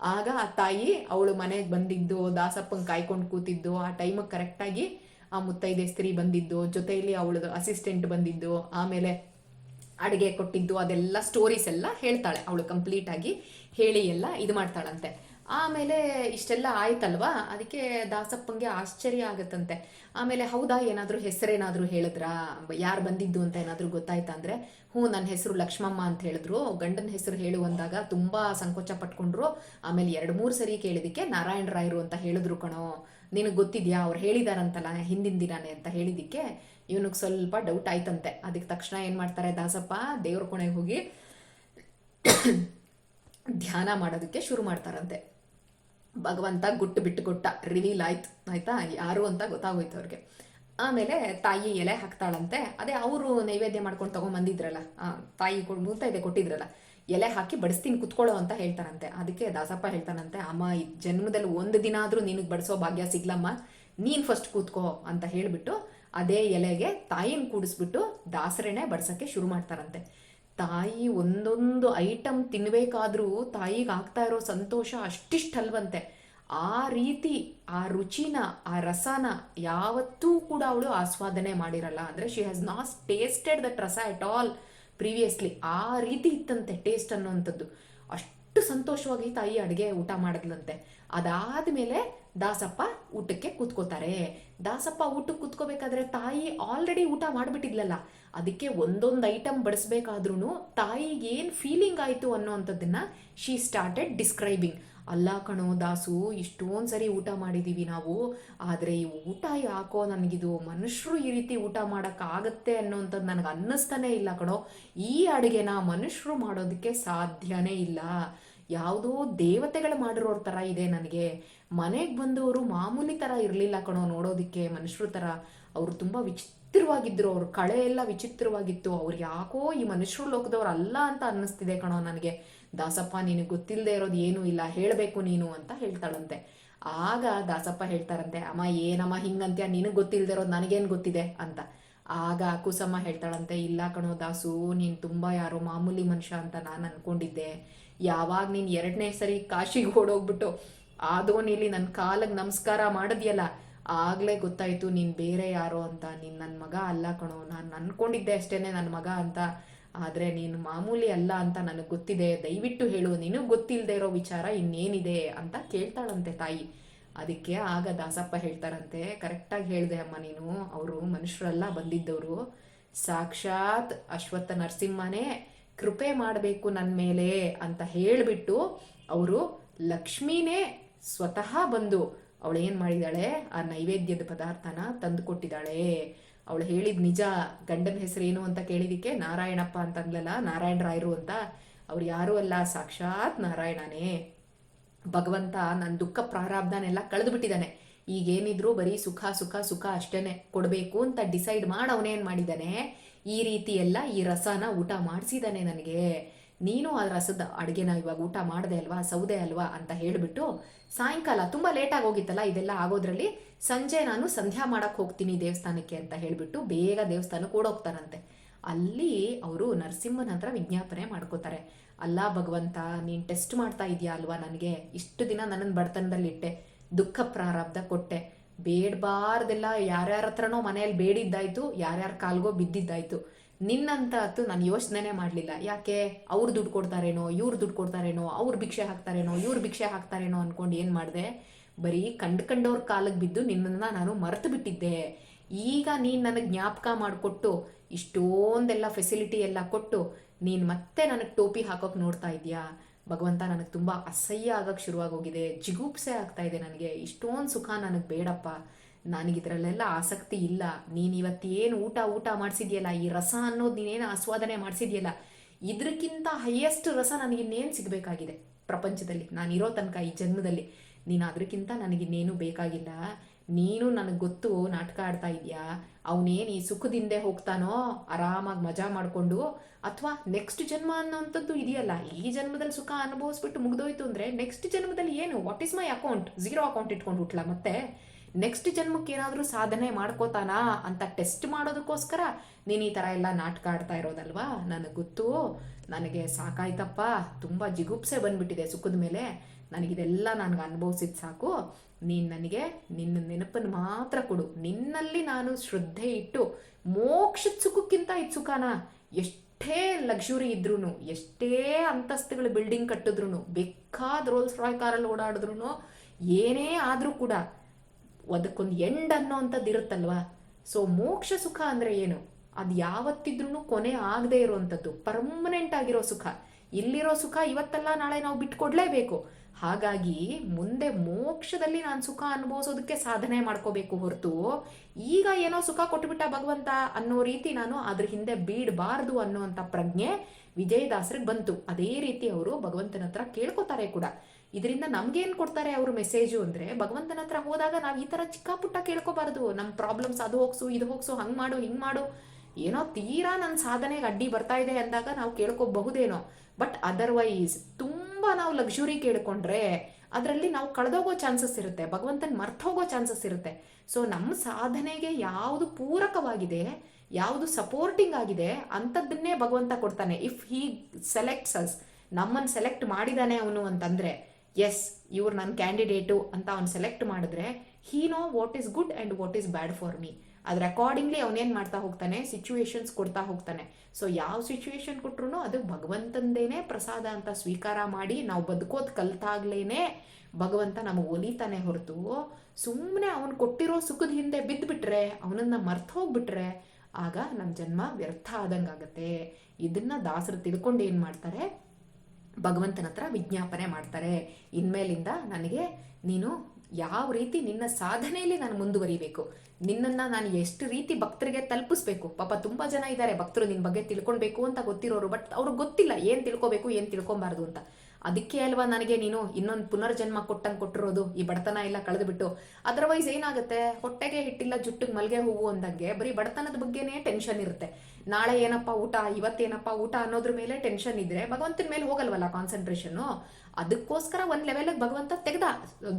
ಆಗ ಆ ತಾಯಿ ಅವಳು ಮನೆಗೆ ಬಂದಿದ್ದು, ದಾಸಪ್ಪನ ಕಾಯ್ಕೊಂಡು ಕೂತಿದ್ದು, ಆ ಟೈಮಿಗೆ ಕರೆಕ್ಟಾಗಿ ಆ ಮುತ್ತೈದೆ ಸ್ತ್ರೀ ಬಂದಿದ್ದು, ಜೊತೆಯಲ್ಲಿ ಅವಳದು ಅಸಿಸ್ಟೆಂಟ್ ಬಂದಿದ್ದು, ಆಮೇಲೆ ಅಡುಗೆ ಕೊಟ್ಟಿದ್ದು, ಅದೆಲ್ಲ ಸ್ಟೋರೀಸ್ ಎಲ್ಲ ಹೇಳ್ತಾಳೆ. ಅವಳು ಕಂಪ್ಲೀಟ್ ಆಗಿ ಹೇಳಿ ಎಲ್ಲ ಇದು ಮಾಡ್ತಾಳಂತೆ. ಆಮೇಲೆ ಇಷ್ಟೆಲ್ಲ ಆಯ್ತಲ್ವಾ? ಅದಕ್ಕೆ ದಾಸಪ್ಪಂಗೆ ಆಶ್ಚರ್ಯ ಆಗತ್ತಂತೆ. ಆಮೇಲೆ ಹೌದಾ, ಏನಾದರೂ ಹೆಸರೇನಾದರೂ ಹೇಳಿದ್ರಾ? ಯಾರು ಬಂದಿದ್ದು ಅಂತ ಏನಾದರೂ ಗೊತ್ತಾಯ್ತಾ ಅಂದ್ರೆ, ಹ್ಞೂ ನನ್ನ ಹೆಸರು ಲಕ್ಷ್ಮಮ್ಮ ಅಂತ ಹೇಳಿದ್ರು. ಗಂಡನ ಹೆಸರು ಹೇಳು ಅಂದಾಗ ತುಂಬಾ ಸಂಕೋಚ ಪಟ್ಕೊಂಡ್ರು. ಆಮೇಲೆ ಎರಡು ಮೂರು ಸರಿ ಕೇಳಿದಕ್ಕೆ ನಾರಾಯಣ ರಾಯರು ಅಂತ ಹೇಳಿದ್ರು ಕಣೋ. ನಿನಗೆ ಗೊತ್ತಿದ್ಯಾ? ಅವ್ರು ಹೇಳಿದಾರಂತಲ್ಲ, ಹಿಂದಿನ ದಿನಾನೇ ಅಂತ ಹೇಳಿದ್ದಕ್ಕೆ ಇವನಿಗೆ ಸ್ವಲ್ಪ ಡೌಟ್ ಆಯ್ತಂತೆ. ಅದಕ್ಕೆ ತಕ್ಷಣ ಏನು ಮಾಡ್ತಾರೆ ದಾಸಪ್ಪ, ದೇವ್ರ ಕೋಣೆಗೆ ಹೋಗಿ ಧ್ಯಾನ ಮಾಡೋದಕ್ಕೆ ಶುರು ಮಾಡ್ತಾರಂತೆ. ಭಗವಂತ ಗುಟ್ಟು ಬಿಟ್ಟು ಕೊಟ್ಟ ರಿವೀಲ್ ಆಯ್ತು, ಆಯ್ತಾ? ಯಾರು ಅಂತ ಗೊತ್ತಾಗೋಯ್ತು ಅವ್ರಿಗೆ. ಆಮೇಲೆ ತಾಯಿ ಎಲೆ ಹಾಕ್ತಾಳಂತೆ. ಅದೇ ಅವರು ನೈವೇದ್ಯ ಮಾಡ್ಕೊಂಡು ತಗೊಂಬಂದಿದ್ರಲ್ಲ ತಾಯಿ ಮೂತ ಇದೆ ಕೊಟ್ಟಿದ್ರಲ್ಲ ಎಲೆ ಹಾಕಿ ಬಡಿಸ್ತೀನಿ, ಕುತ್ಕೊಳ್ಳೋ ಅಂತ ಹೇಳ್ತಾರಂತೆ ಅದಕ್ಕೆ ದಾಸಪ್ಪ ಹೇಳ್ತಾನಂತೆ, ಅಮ್ಮ, ಈ ಜನ್ಮದಲ್ಲಿ ಒಂದು ದಿನ ಆದರೂ ನಿನಗೆ ಬಡಿಸೋ ಭಾಗ್ಯ ಸಿಗ್ಲಮ್ಮ. ನೀನು ಫಸ್ಟ್ ಕೂತ್ಕೋ ಅಂತ ಹೇಳಿಬಿಟ್ಟು ಅದೇ ಎಲೆಗೆ ತಾಯಿನ ಕೂಡಿಸ್ಬಿಟ್ಟು ದಾಸರೆಣೆ ಬಡ್ಸೋಕ್ಕೆ ಶುರು ಮಾಡ್ತಾರಂತೆ. ತಾಯಿ ಒಂದೊಂದು ಐಟಮ್ ತಿನ್ಬೇಕಾದ್ರೂ ತಾಯಿಗೆ ಆಗ್ತಾ ಇರೋ ಸಂತೋಷ ಅಷ್ಟಿಷ್ಟಲ್ವಂತೆ. ಆ ರೀತಿ, ಆ ರುಚಿನ, ಆ ರಸನ ಯಾವತ್ತೂ ಕೂಡ ಅವಳು ಆಸ್ವಾದನೆ ಮಾಡಿರಲ್ಲ. ಅಂದ್ರೆ she has not tasted that ರಸ ಎಟ್ ಆಲ್ ಪ್ರೀವಿಯಸ್ಲಿ ಆ ರೀತಿ ಇತ್ತಂತೆ ಟೇಸ್ಟ್ ಅನ್ನುವಂಥದ್ದು. ಅಷ್ಟು ಸಂತೋಷವಾಗಿ ತಾಯಿ ಅಡುಗೆ ಊಟ ಮಾಡಿದ್ಲಂತೆ. ಅದಾದ ಮೇಲೆ ದಾಸಪ್ಪ ಊಟಕ್ಕೆ ಕೂತ್ಕೋತಾರೆ ದಾಸಪ್ಪ ಊಟಕ್ಕೆ ಕೂತ್ಕೋಬೇಕಾದ್ರೆ ತಾಯಿ ಆಲ್ರೆಡಿ ಊಟ ಮಾಡಿಬಿಟ್ಟಿದ್ಲಲ್ಲ. ಅದಕ್ಕೆ ಒಂದೊಂದು ಐಟಮ್ ಬಡಿಸ್ಬೇಕಾದ್ರೂ ತಾಯಿಗೆ ಏನು ಫೀಲಿಂಗ್ ಆಯಿತು ಅನ್ನೋವಂಥದ್ದನ್ನ ಶಿ ಸ್ಟಾರ್ಟೆಡ್ ಡಿಸ್ಕ್ರೈಬಿಂಗ್ ಅಲ್ಲ ಕಣೋ ದಾಸು, ಇಷ್ಟೊಂದು ಸರಿ ಊಟ ಮಾಡಿದ್ದೀವಿ ನಾವು. ಆದರೆ ಈ ಊಟ ಯಾಕೋ ನನಗಿದು ಮನುಷ್ಯರು ಈ ರೀತಿ ಊಟ ಮಾಡೋಕ್ಕಾಗತ್ತೆ ಅನ್ನೋಂಥದ್ದು ನನಗೆ ಅನ್ನಿಸ್ತಾನೇ ಇಲ್ಲ ಕಣೋ. ಈ ಅಡುಗೆನ ಮನುಷ್ಯರು ಮಾಡೋದಕ್ಕೆ ಸಾಧ್ಯನೇ ಇಲ್ಲ. ಯಾವುದೋ ದೇವತೆಗಳು ಮಾಡಿರೋರ ಥರ ಇದೆ ನನಗೆ. ಮನೆಗೆ ಬಂದವರು ಮಾಮೂಲಿ ಥರ ಇರಲಿಲ್ಲ ಕಣೋ ನೋಡೋದಕ್ಕೆ ಮನುಷ್ಯರ ಥರ ಅವರು ತುಂಬ ವಿಚಿತ್ರವಾಗಿದ್ದರು ಅವ್ರ ಕಳೆ ಎಲ್ಲ ವಿಚಿತ್ರವಾಗಿತ್ತು. ಅವ್ರು ಯಾಕೋ ಈ ಮನುಷ್ಯರು ಲೋಕದವ್ರು ಅಲ್ಲ ಅಂತ ಅನ್ನಿಸ್ತಿದೆ ಕಣೋ ನನಗೆ. ದಾಸಪ್ಪ, ನಿನಗೆ ಗೊತ್ತಿಲ್ಲದೆ ಇರೋದು ಏನೂ ಇಲ್ಲ, ಹೇಳಬೇಕು ನೀನು ಅಂತ ಹೇಳ್ತಾಳಂತೆ. ಆಗ ದಾಸಪ್ಪ ಹೇಳ್ತಾರಂತೆ, ಅಮ್ಮ, ಏನಮ್ಮ ಹಿಂಗಂತ್ಯ? ನಿನಗೆ ಗೊತ್ತಿಲ್ಲದೆ ಇರೋದು ನನಗೇನು ಗೊತ್ತಿದೆ? ಅಂತ. ಆಗ ಕುಸಮ್ಮ ಹೇಳ್ತಾಳಂತೆ, ಇಲ್ಲ ಕಣೋ ದಾಸು, ನೀನು ತುಂಬ ಯಾರೋ ಮಾಮೂಲಿ ಮನುಷ್ಯ ಅಂತ ನಾನು ಅನ್ಕೊಂಡಿದ್ದೆ. ಯಾವಾಗ ನೀನು ಎರಡನೇ ಸರಿ ಕಾಶಿಗೆ ಓಡೋಗ್ಬಿಟ್ಟು ಆದೋನಿಲಿ ನನ್ನ ಕಾಲಿಗೆ ನಮಸ್ಕಾರ ಮಾಡಿದ್ಯಲ್ಲ, ಆಗ್ಲೇ ಗೊತ್ತಾಯಿತು ನೀನ್ ಬೇರೆ ಯಾರೋ ಅಂತ. ನೀನು ನನ್ನ ಮಗ ಅಲ್ಲ ಕಣೋ, ನಾನು ಅನ್ಕೊಂಡಿದ್ದೆ ಅಷ್ಟೇನೆ ನನ್ನ ಮಗ ಅಂತ. ಆದ್ರೆ ನೀನು ಮಾಮೂಲಿ ಅಲ್ಲ ಅಂತ ನನಗೆ ಗೊತ್ತಿದೆ, ದಯವಿಟ್ಟು ಹೇಳು, ನೀನು ಗೊತ್ತಿಲ್ಲದೆ ಇರೋ ವಿಚಾರ ಇನ್ನೇನಿದೆ ಅಂತ ಕೇಳ್ತಾಳಂತೆ ತಾಯಿ. ಅದಕ್ಕೆ ಆಗ ದಾಸಪ್ಪ ಹೇಳ್ತಾರಂತೆ ಕರೆಕ್ಟಾಗಿ ಹೇಳ್ದೆ ಅಮ್ಮ ನೀನು, ಅವರು ಮನುಷ್ಯರೆಲ್ಲ ಬಂದಿದ್ದವರು. ಸಾಕ್ಷಾತ್ ಅಶ್ವತ್ಥ ನರಸಿಂಹನೇ ಕೃಪೆ ಮಾಡಬೇಕು ನನ್ನ ಮೇಲೆ ಅಂತ ಹೇಳಿಬಿಟ್ಟು ಅವರು ಲಕ್ಷ್ಮೀನೇ ಸ್ವತಃ ಬಂದು ಅವಳು ಮಾಡಿದಾಳೆ? ಆ ನೈವೇದ್ಯದ ಪದಾರ್ಥನ ತಂದು ಕೊಟ್ಟಿದ್ದಾಳೆ ಅವಳು ಹೇಳಿದ ನಿಜ ಗಂಡನ ಹೆಸರು ಏನು ಅಂತ ಕೇಳಿದಿಕ್ಕೆ, ನಾರಾಯಣಪ್ಪ ಅಂತ ಅಂದ್ಲಲ್ಲ ನಾರಾಯಣ ರಾಯರು ಅಂತ, ಅವ್ರು ಯಾರೂ ಅಲ್ಲ, ಸಾಕ್ಷಾತ್ ನಾರಾಯಣನೇ. ಭಗವಂತ ನನ್ನ ದುಃಖ ಪ್ರಾರಾಬ್ಧನೆಲ್ಲ ಕಳೆದು ಬಿಟ್ಟಿದ್ದಾನೆ ಈಗೇನಿದ್ರು ಬರೀ ಸುಖ ಸುಖ ಸುಖ ಅಷ್ಟೇನೆ, ಕೊಡಬೇಕು ಅಂತ ಡಿಸೈಡ್ ಮಾಡಿ ಅವನೇನು ಮಾಡಿದ್ದಾನೆ. ಈ ರೀತಿ ಎಲ್ಲ ಈ ರಸನ ಊಟ ಮಾಡಿಸಿದ್ದಾನೆ ನನಗೆ. ನೀನು ಆ ರಸದ ಅಡುಗೆನ ಇವಾಗ ಊಟ ಮಾಡಿದೆ ಅಲ್ವಾ, ಸೌದೆ ಅಲ್ವಾ ಅಂತ ಹೇಳಿಬಿಟ್ಟು ಸಾಯಂಕಾಲ ತುಂಬ ಲೇಟಾಗಿ ಹೋಗಿತ್ತಲ್ಲ, ಇದೆಲ್ಲ ಆಗೋದ್ರಲ್ಲಿ ಸಂಜೆ ನಾನು ಸಂಧ್ಯಾ ಮಾಡಕ್ಕೆ ಹೋಗ್ತೀನಿ ದೇವಸ್ಥಾನಕ್ಕೆ ಅಂತ ಹೇಳಿಬಿಟ್ಟು ಬೇಗ ದೇವಸ್ಥಾನಕ್ಕೆ ಓಡೋಗ್ತಾರಂತೆ ಅಲ್ಲಿ ಅವರು ನರಸಿಂಹನ ಹತ್ರ ವಿಜ್ಞಾಪನೆ ಮಾಡ್ಕೋತಾರೆ. ಅಲ್ಲ ಭಗವಂತ, ನೀನು ಟೆಸ್ಟ್ ಮಾಡ್ತಾ ಇದೆಯಾ ಅಲ್ವಾ ನನಗೆ? ಇಷ್ಟು ದಿನ ನನ್ನನ್ನು ಬಡತನದಲ್ಲಿಟ್ಟೆ ದುಃಖ ಪ್ರಾರಬ್ಧ ಕೊಟ್ಟೆ. ಬೇಡಬಾರ್ದೆಲ್ಲ, ಯಾರ್ಯಾರ ಹತ್ರನೋ ಮನೆಯಲ್ಲಿ ಬೇಡಿದ್ದಾಯ್ತು, ಯಾರ್ಯಾರ ಕಾಲ್ಗೋ ಬಿದ್ದಿದ್ದಾಯ್ತು. ನಿನ್ನಂತ ಹತ್ತು ನಾನು ಯೋಚನೆ ಮಾಡಲಿಲ್ಲ. ಯಾಕೆ? ಅವ್ರು ದುಡ್ಡು ಕೊಡ್ತಾರೇನೋ, ಇವ್ರು ದುಡ್ಡು ಕೊಡ್ತಾರೇನೋ, ಅವ್ರು ಭಿಕ್ಷೆ ಹಾಕ್ತಾರೇನೋ, ಇವ್ರು ಭಿಕ್ಷೆ ಹಾಕ್ತಾರೇನೋ ಅನ್ಕೊಂಡು ಏನು ಮಾಡಿದೆ? ಬರೀ ಕಂಡು ಕಂಡವ್ರ ಕಾಲಿಗೆ ಬಿದ್ದು ನಿನ್ನನ್ನು ನಾನು ಮರೆತು ಬಿಟ್ಟಿದ್ದೆ. ಈಗ ನೀನು ನನಗೆ ಜ್ಞಾಪಕ ಮಾಡಿಕೊಟ್ಟು, ಇಷ್ಟೊಂದೆಲ್ಲ ಫೆಸಿಲಿಟಿ ಎಲ್ಲ ಕೊಟ್ಟು, ನೀನು ಮತ್ತೆ ನನಗೆ ಟೋಪಿ ಹಾಕೋಕೆ ನೋಡ್ತಾ ಇದೆಯಾ? ಭಗವಂತ ನನಗೆ ತುಂಬ ಅಸಹ್ಯ ಆಗೋಕ್ಕೆ ಶುರುವಾಗೋಗಿದೆ ಜಿಗುಪ್ಸೆ ಆಗ್ತಾ ಇದೆ ನನಗೆ. ಇಷ್ಟೊಂದು ಸುಖ ನನಗೆ ಬೇಡಪ್ಪ. ನನಗಿದ್ರಲ್ಲೆಲ್ಲ ಆಸಕ್ತಿ ಇಲ್ಲ. ನೀನು ಇವತ್ತೇನು ಊಟ ಊಟ ಮಾಡಿಸಿದ್ಯಲ್ಲ? ಈ ರಸ ಅನ್ನೋದು ನೀನೇನು ಆಸ್ವಾದನೆ ಮಾಡಿಸಿದ್ಯಲ್ಲ? ಇದಕ್ಕಿಂತ ಹೈಯೆಸ್ಟ್ ರಸ ನನಗಿನ್ನೇನು ಸಿಗಬೇಕಾಗಿದೆ? ಪ್ರಪಂಚದಲ್ಲಿ ನಾನು ಇರೋ ತನಕ ಈ ಜನ್ಮದಲ್ಲಿ. ನೀನು ಅದಕ್ಕಿಂತ ನನಗಿನ್ನೇನು ಬೇಕಾಗಿಲ್ಲ? ನೀನು ನನಗೆ ಗೊತ್ತು ನಾಟಕ ಆಡ್ತಾ ಇದೆಯಾ? ಅವನೇನು ಈ ಸುಖದಿಂದೆ ಹೋಗ್ತಾನೋ, ಆರಾಮಾಗಿ ಮಜಾ ಮಾಡಿಕೊಂಡು, ಅಥವಾ ನೆಕ್ಸ್ಟ್ ಜನ್ಮ ಅನ್ನೋಂಥದ್ದು ಇದೆಯಲ್ಲ? ಈ ಜನ್ಮದಲ್ಲಿ ಸುಖ ಅನುಭವಿಸ್ಬಿಟ್ಟು ಮುಗಿದೋಯ್ತು ಅಂದರೆ ನೆಕ್ಸ್ಟ್ ಜನ್ಮದಲ್ಲಿ ಏನು? What is my account zero account ಇಟ್ಕೊಂಡು ಹುಟ್ಲ ಮತ್ತೆ? ನೆಕ್ಸ್ಟ್ ಜನ್ಮಕ್ಕೆ ಏನಾದರೂ ಸಾಧನೆ ಮಾಡ್ಕೋತಾನಾ ಅಂತ ಟೆಸ್ಟ್ ಮಾಡೋದಕ್ಕೋಸ್ಕರ ನೀನು ಈ ಥರ ಎಲ್ಲ ನಾಟಕ ಆಡ್ತಾ ಇರೋದಲ್ವಾ? ನನಗೆ ಗೊತ್ತು. ನನಗೆ ಸಾಕಾಯ್ತಪ್ಪ. ತುಂಬ ಜಿಗುಪ್ಸೆ ಬಂದ್ಬಿಟ್ಟಿದೆ ಸುಖದ ಮೇಲೆ. ನನಗಿದೆಲ್ಲ ನನಗೆ ಅನುಭವಿಸಿದ ಸಾಕು. ನೀನು ನನಗೆ ನಿನ್ನ ನೆನಪನ್ನು ಮಾತ್ರ ಕೊಡು. ನಿನ್ನಲ್ಲಿ ನಾನು ಶ್ರದ್ಧೆ ಇಟ್ಟು ಮೋಕ್ಷದ ಸುಖಕ್ಕಿಂತ ಇದು ಸುಖನ. ಎಷ್ಟೇ ಲಕ್ಸುರಿ ಇದ್ರೂ ಎಷ್ಟೇ ಅಂತಸ್ತುಗಳು ಬಿಲ್ಡಿಂಗ್ ಕಟ್ಟಿದ್ರು ಬೇಕಾದ ರೋಲ್ಸ್ ರಾಯ್ ಕಾರಲ್ಲಿ ಓಡಾಡಿದ್ರು ಏನೇ ಆದರೂ ಕೂಡ ಅದಕ್ಕೊಂದು ಎಂಡ್ ಅನ್ನೋವಂಥದ್ದು ಇರುತ್ತಲ್ವಾ ಸೊ ಮೋಕ್ಷ ಸುಖ ಅಂದರೆ ಏನು? ಅದು ಯಾವತ್ತಿದ್ರೂ ಕೊನೆ ಆಗದೆ ಇರುವಂಥದ್ದು ಪರ್ಮನೆಂಟ್ ಆಗಿರೋ ಸುಖ. ಇಲ್ಲಿರೋ ಸುಖ ಇವತ್ತಲ್ಲ, ನಾಳೆ ನಾವು ಬಿಟ್ಕೊಡ್ಲೇಬೇಕು. ಹಾಗಾಗಿ, ಮುಂದೆ ಮೋಕ್ಷದಲ್ಲಿ ನಾನು ಸುಖ ಅನುಭವಿಸೋದಕ್ಕೆ ಸಾಧನೆ ಮಾಡ್ಕೋಬೇಕು ಹೊರತು, ಈಗ ಏನೋ ಸುಖ ಕೊಟ್ಬಿಟ್ಟ ಭಗವಂತ ಅನ್ನೋ ರೀತಿ ನಾನು ಅದ್ರ ಹಿಂದೆ ಬೀಡಬಾರ್ದು ಅನ್ನೋಂಥ ಪ್ರಜ್ಞೆ ವಿಜಯದಾಸರಿಗೆ ಬಂತು. ಅದೇ ರೀತಿ ಅವರು ಭಗವಂತನ ಹತ್ರ ಕೇಳ್ಕೊತಾರೆ ಕೂಡ. ಇದರಿಂದ ನಮ್ಗೇನ್ ಕೊಡ್ತಾರೆ ಅವರು ಮೆಸೇಜು ಅಂದ್ರೆ, ಭಗವಂತನ ಹತ್ರ ಹೋದಾಗ ನಾವು ಈ ತರ ಚಿಕ್ಕ ಪುಟ್ಟ ಕೇಳ್ಕೋಬಾರ್ದು. ನಮ್ಮ ಪ್ರಾಬ್ಲಮ್ಸ್ ಅದು ಹೋಗ್ಸು, ಇದು ಹೋಗ್ಸು, ಹಂಗ್ ಮಾಡು, ಹಿಂಗ್ ಮಾಡು. ಏನೋ ತೀರಾ ನನ್ನ ಸಾಧನೆಗೆ ಅಡ್ಡಿ ಬರ್ತಾ ಇದೆ ಅಂದಾಗ ನಾವು ಕೇಳ್ಕೋಬಹುದೇನೋ. ಬಟ್ ಅದರ್ವೈಸ್ ತುಂಬಾ ನಾವು ಲಕ್ಸುರಿ ಕೇಳ್ಕೊಂಡ್ರೆ ಅದರಲ್ಲಿ ನಾವು ಕಳೆದೋಗೋ ಚಾನ್ಸಸ್ ಇರುತ್ತೆ. ಭಗವಂತನ್ ಮರ್ತೋಗೋ ಚಾನ್ಸಸ್ ಇರುತ್ತೆ. ಸೊ ನಮ್ಮ ಸಾಧನೆಗೆ ಯಾವುದು ಪೂರಕವಾಗಿದೆ, ಯಾವುದು ಸಪೋರ್ಟಿಂಗ್ ಆಗಿದೆ ಅಂಥದ್ದನ್ನೇ ಭಗವಂತ ಕೊಡ್ತಾನೆ. ಇಫ್ ಹೀ ಸೆಲೆಕ್ಟ್ಸ್ ಅಸ್ ನಮ್ಮನ್ನು ಸೆಲೆಕ್ಟ್ ಮಾಡಿದಾನೆ ಅವನು ಅಂತಂದ್ರೆ. ಎಸ್ ಇವ್ರು ನನ್ನ ಕ್ಯಾಂಡಿಡೇಟು ಅಂತ ಅವ್ನು ಸೆಲೆಕ್ಟ್ ಮಾಡಿದ್ರೆ he know what is good and what is bad for me ಅದ್ರ ಅಕಾರ್ಡಿಂಗ್ಲಿ ಅವನೇನು ಮಾಡ್ತಾ ಹೋಗ್ತಾನೆ ಸಿಚುವೇಶನ್ಸ್ ಕೊಡ್ತಾ ಹೋಗ್ತಾನೆ. ಸೊ ಯಾವ ಸಿಚುವೇಶನ್ ಕೊಟ್ರು ಅದು ಭಗವಂತಂದೇನೆ ಪ್ರಸಾದ ಅಂತ ಸ್ವೀಕಾರ ಮಾಡಿ ನಾವು ಬದುಕೋದು ಕಲ್ತಾಗ್ಲೇನೆ ಭಗವಂತ ನಮಗೆ ಒಲಿತಾನೆ ಹೊರತು. ಸುಮ್ಮನೆ ಅವನು ಕೊಟ್ಟಿರೋ ಸುಖದ ಹಿಂದೆ ಬಿದ್ದುಬಿಟ್ರೆ ಅವನನ್ನ ಮರ್ತು ಹೋಗ್ಬಿಟ್ರೆ, ಆಗ ನಮ್ಮ ಜನ್ಮ ವ್ಯರ್ಥ ಆದಂಗಾಗತ್ತೆ. ಇದನ್ನ ದಾಸರು ತಿಳ್ಕೊಂಡು ಏನು ಮಾಡ್ತಾರೆ? ಭಗವಂತನ ಹತ್ರ ವಿಜ್ಞಾಪನೆ ಮಾಡ್ತಾರೆ. ಇನ್ಮೇಲಿಂದ ನನಗೆ ನೀನು ಯಾವ ರೀತಿ ನಿನ್ನ ಸಾಧನೆಯಲ್ಲಿ ನಾನು ಮುಂದುವರಿಬೇಕು, ನಿನ್ನನ್ನು ನಾನು ಎಷ್ಟು ರೀತಿ ಭಕ್ತರಿಗೆ ತಲುಪಿಸ್ಬೇಕು, ಪಾಪ ತುಂಬ ಜನ ಇದ್ದಾರೆ ಭಕ್ತರು ನಿನ್ನ ಬಗ್ಗೆ ತಿಳ್ಕೊಳ್ಬೇಕು ಅಂತ ಗೊತ್ತಿರೋರು ಬಟ್ ಅವ್ರಿಗೆ ಗೊತ್ತಿಲ್ಲ ಏನು ತಿಳ್ಕೊಬೇಕು, ಏನು ತಿಳ್ಕೊಬಾರ್ದು ಅಂತ. ಅದಕ್ಕೆ ಅಲ್ವಾ ನನಗೆ ನೀನು ಇನ್ನೊಂದು ಪುನರ್ಜನ್ಮ ಕೊಟ್ಟಂಗೆ ಕೊಟ್ಟಿರೋದು? ಈ ಬಡತನ ಎಲ್ಲ ಕಳೆದುಬಿಟ್ಟು. ಅದರ್ವೈಸ್ ಏನಾಗುತ್ತೆ? ಹೊಟ್ಟೆಗೆ ಹಿಟ್ಟಿಲ್ಲ, ಜುಟ್ಟಿಗೆ ಮಲ್ಗೆ ಹೂವು ಅಂದಂಗೆ ಬರೀ ಬಡತನದ ಬಗ್ಗೆನೇ ಟೆನ್ಷನ್ ಇರುತ್ತೆ. ನಾಳೆ ಏನಪ್ಪ ಊಟ? ಇವತ್ತೇನಪ್ಪ ಊಟ ಅನ್ನೋದ್ರ ಮೇಲೆ ಟೆನ್ಷನ್ ಇದ್ರೆ ಭಗವಂತನ ಮೇಲೆ ಹೋಗಲ್ವಲ್ಲ ಕಾನ್ಸಂಟ್ರೇಷನ್ ಅದಕ್ಕೋಸ್ಕರ ಒಂದ್ ಲೆವೆಲ್ ಭಗವಂತ ತೆಗ್ದ.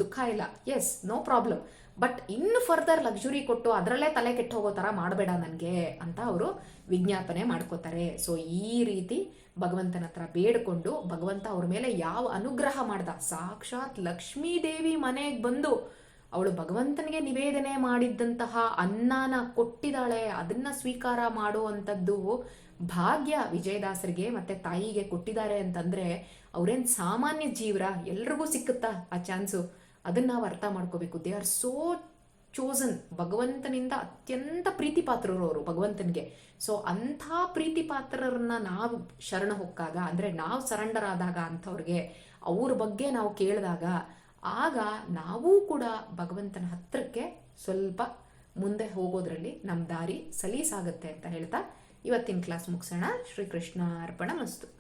ದುಃಖ ಇಲ್ಲ. ಎಸ್ ನೋ ಪ್ರಾಬ್ಲಮ್ ಬಟ್ ಇನ್ನು ಫರ್ದರ್ ಲಕ್ಸುರಿ ಕೊಟ್ಟು ಅದರಲ್ಲೇ ತಲೆ ಕೆಟ್ಟು ಹೋಗೋ ಥರ ಮಾಡಬೇಡ ನನಗೆ ಅಂತ ಅವರು ವಿಜ್ಞಾಪನೆ ಮಾಡ್ಕೋತಾರೆ. ಸೊ ಈ ರೀತಿ ಭಗವಂತನ ಹತ್ರ ಬೇಡ್ಕೊಂಡು ಭಗವಂತ ಅವ್ರ ಮೇಲೆ ಯಾವ ಅನುಗ್ರಹ ಮಾಡ್ದ? ಸಾಕ್ಷಾತ್ ಲಕ್ಷ್ಮೀ ದೇವಿ ಮನೆಗೆ ಬಂದು ಅವಳು ಭಗವಂತನಿಗೆ ನಿವೇದನೆ ಮಾಡಿದ್ದಂತಹ ಅನ್ನನ ಕೊಟ್ಟಿದ್ದಾಳೆ, ಅದನ್ನ ಸ್ವೀಕಾರ ಮಾಡುವಂಥದ್ದು ಭಾಗ್ಯ ವಿಜಯದಾಸರಿಗೆ ಮತ್ತೆ ತಾಯಿಗೆ ಕೊಟ್ಟಿದ್ದಾರೆ ಅಂತಂದ್ರೆ ಅವ್ರೇನ್ ಸಾಮಾನ್ಯ ಜೀವರ ಎಲ್ರಿಗೂ ಸಿಕ್ಕುತ್ತಾ ಆ ಚಾನ್ಸು? ಅದನ್ನ ನಾವು ಅರ್ಥ ಮಾಡ್ಕೋಬೇಕು. ದೇ ಆರ್ ಸೋ ಚೋಸನ್ ಭಗವಂತನಿಂದ ಅತ್ಯಂತ ಪ್ರೀತಿ ಪಾತ್ರರು ಅವರು ಭಗವಂತನಿಗೆ. ಸೊ ಅಂಥ ಪ್ರೀತಿ ಪಾತ್ರರನ್ನ ನಾವು ಶರಣ ಹೊಕ್ಕಾಗ, ಅಂದ್ರೆ ನಾವು ಸರೆಂಡರ್ ಆದಾಗ ಅಂಥವ್ರಿಗೆ, ಅವ್ರ ಬಗ್ಗೆ ನಾವು ಕೇಳಿದಾಗ, ಆಗ ನಾವೂ ಕೂಡ ಭಗವಂತನ ಹತ್ರಕ್ಕೆ ಸ್ವಲ್ಪ ಮುಂದೆ ಹೋಗೋದ್ರಲ್ಲಿ ನಮ್ಮ ದಾರಿ ಸಲೀಸಾಗುತ್ತೆ ಅಂತ ಹೇಳ್ತಾ ಇವತ್ತಿನ ಕ್ಲಾಸ್ ಮುಗಿಸೋಣ. ಶ್ರೀಕೃಷ್ಣ ಅರ್ಪಣ ಮಸ್ತು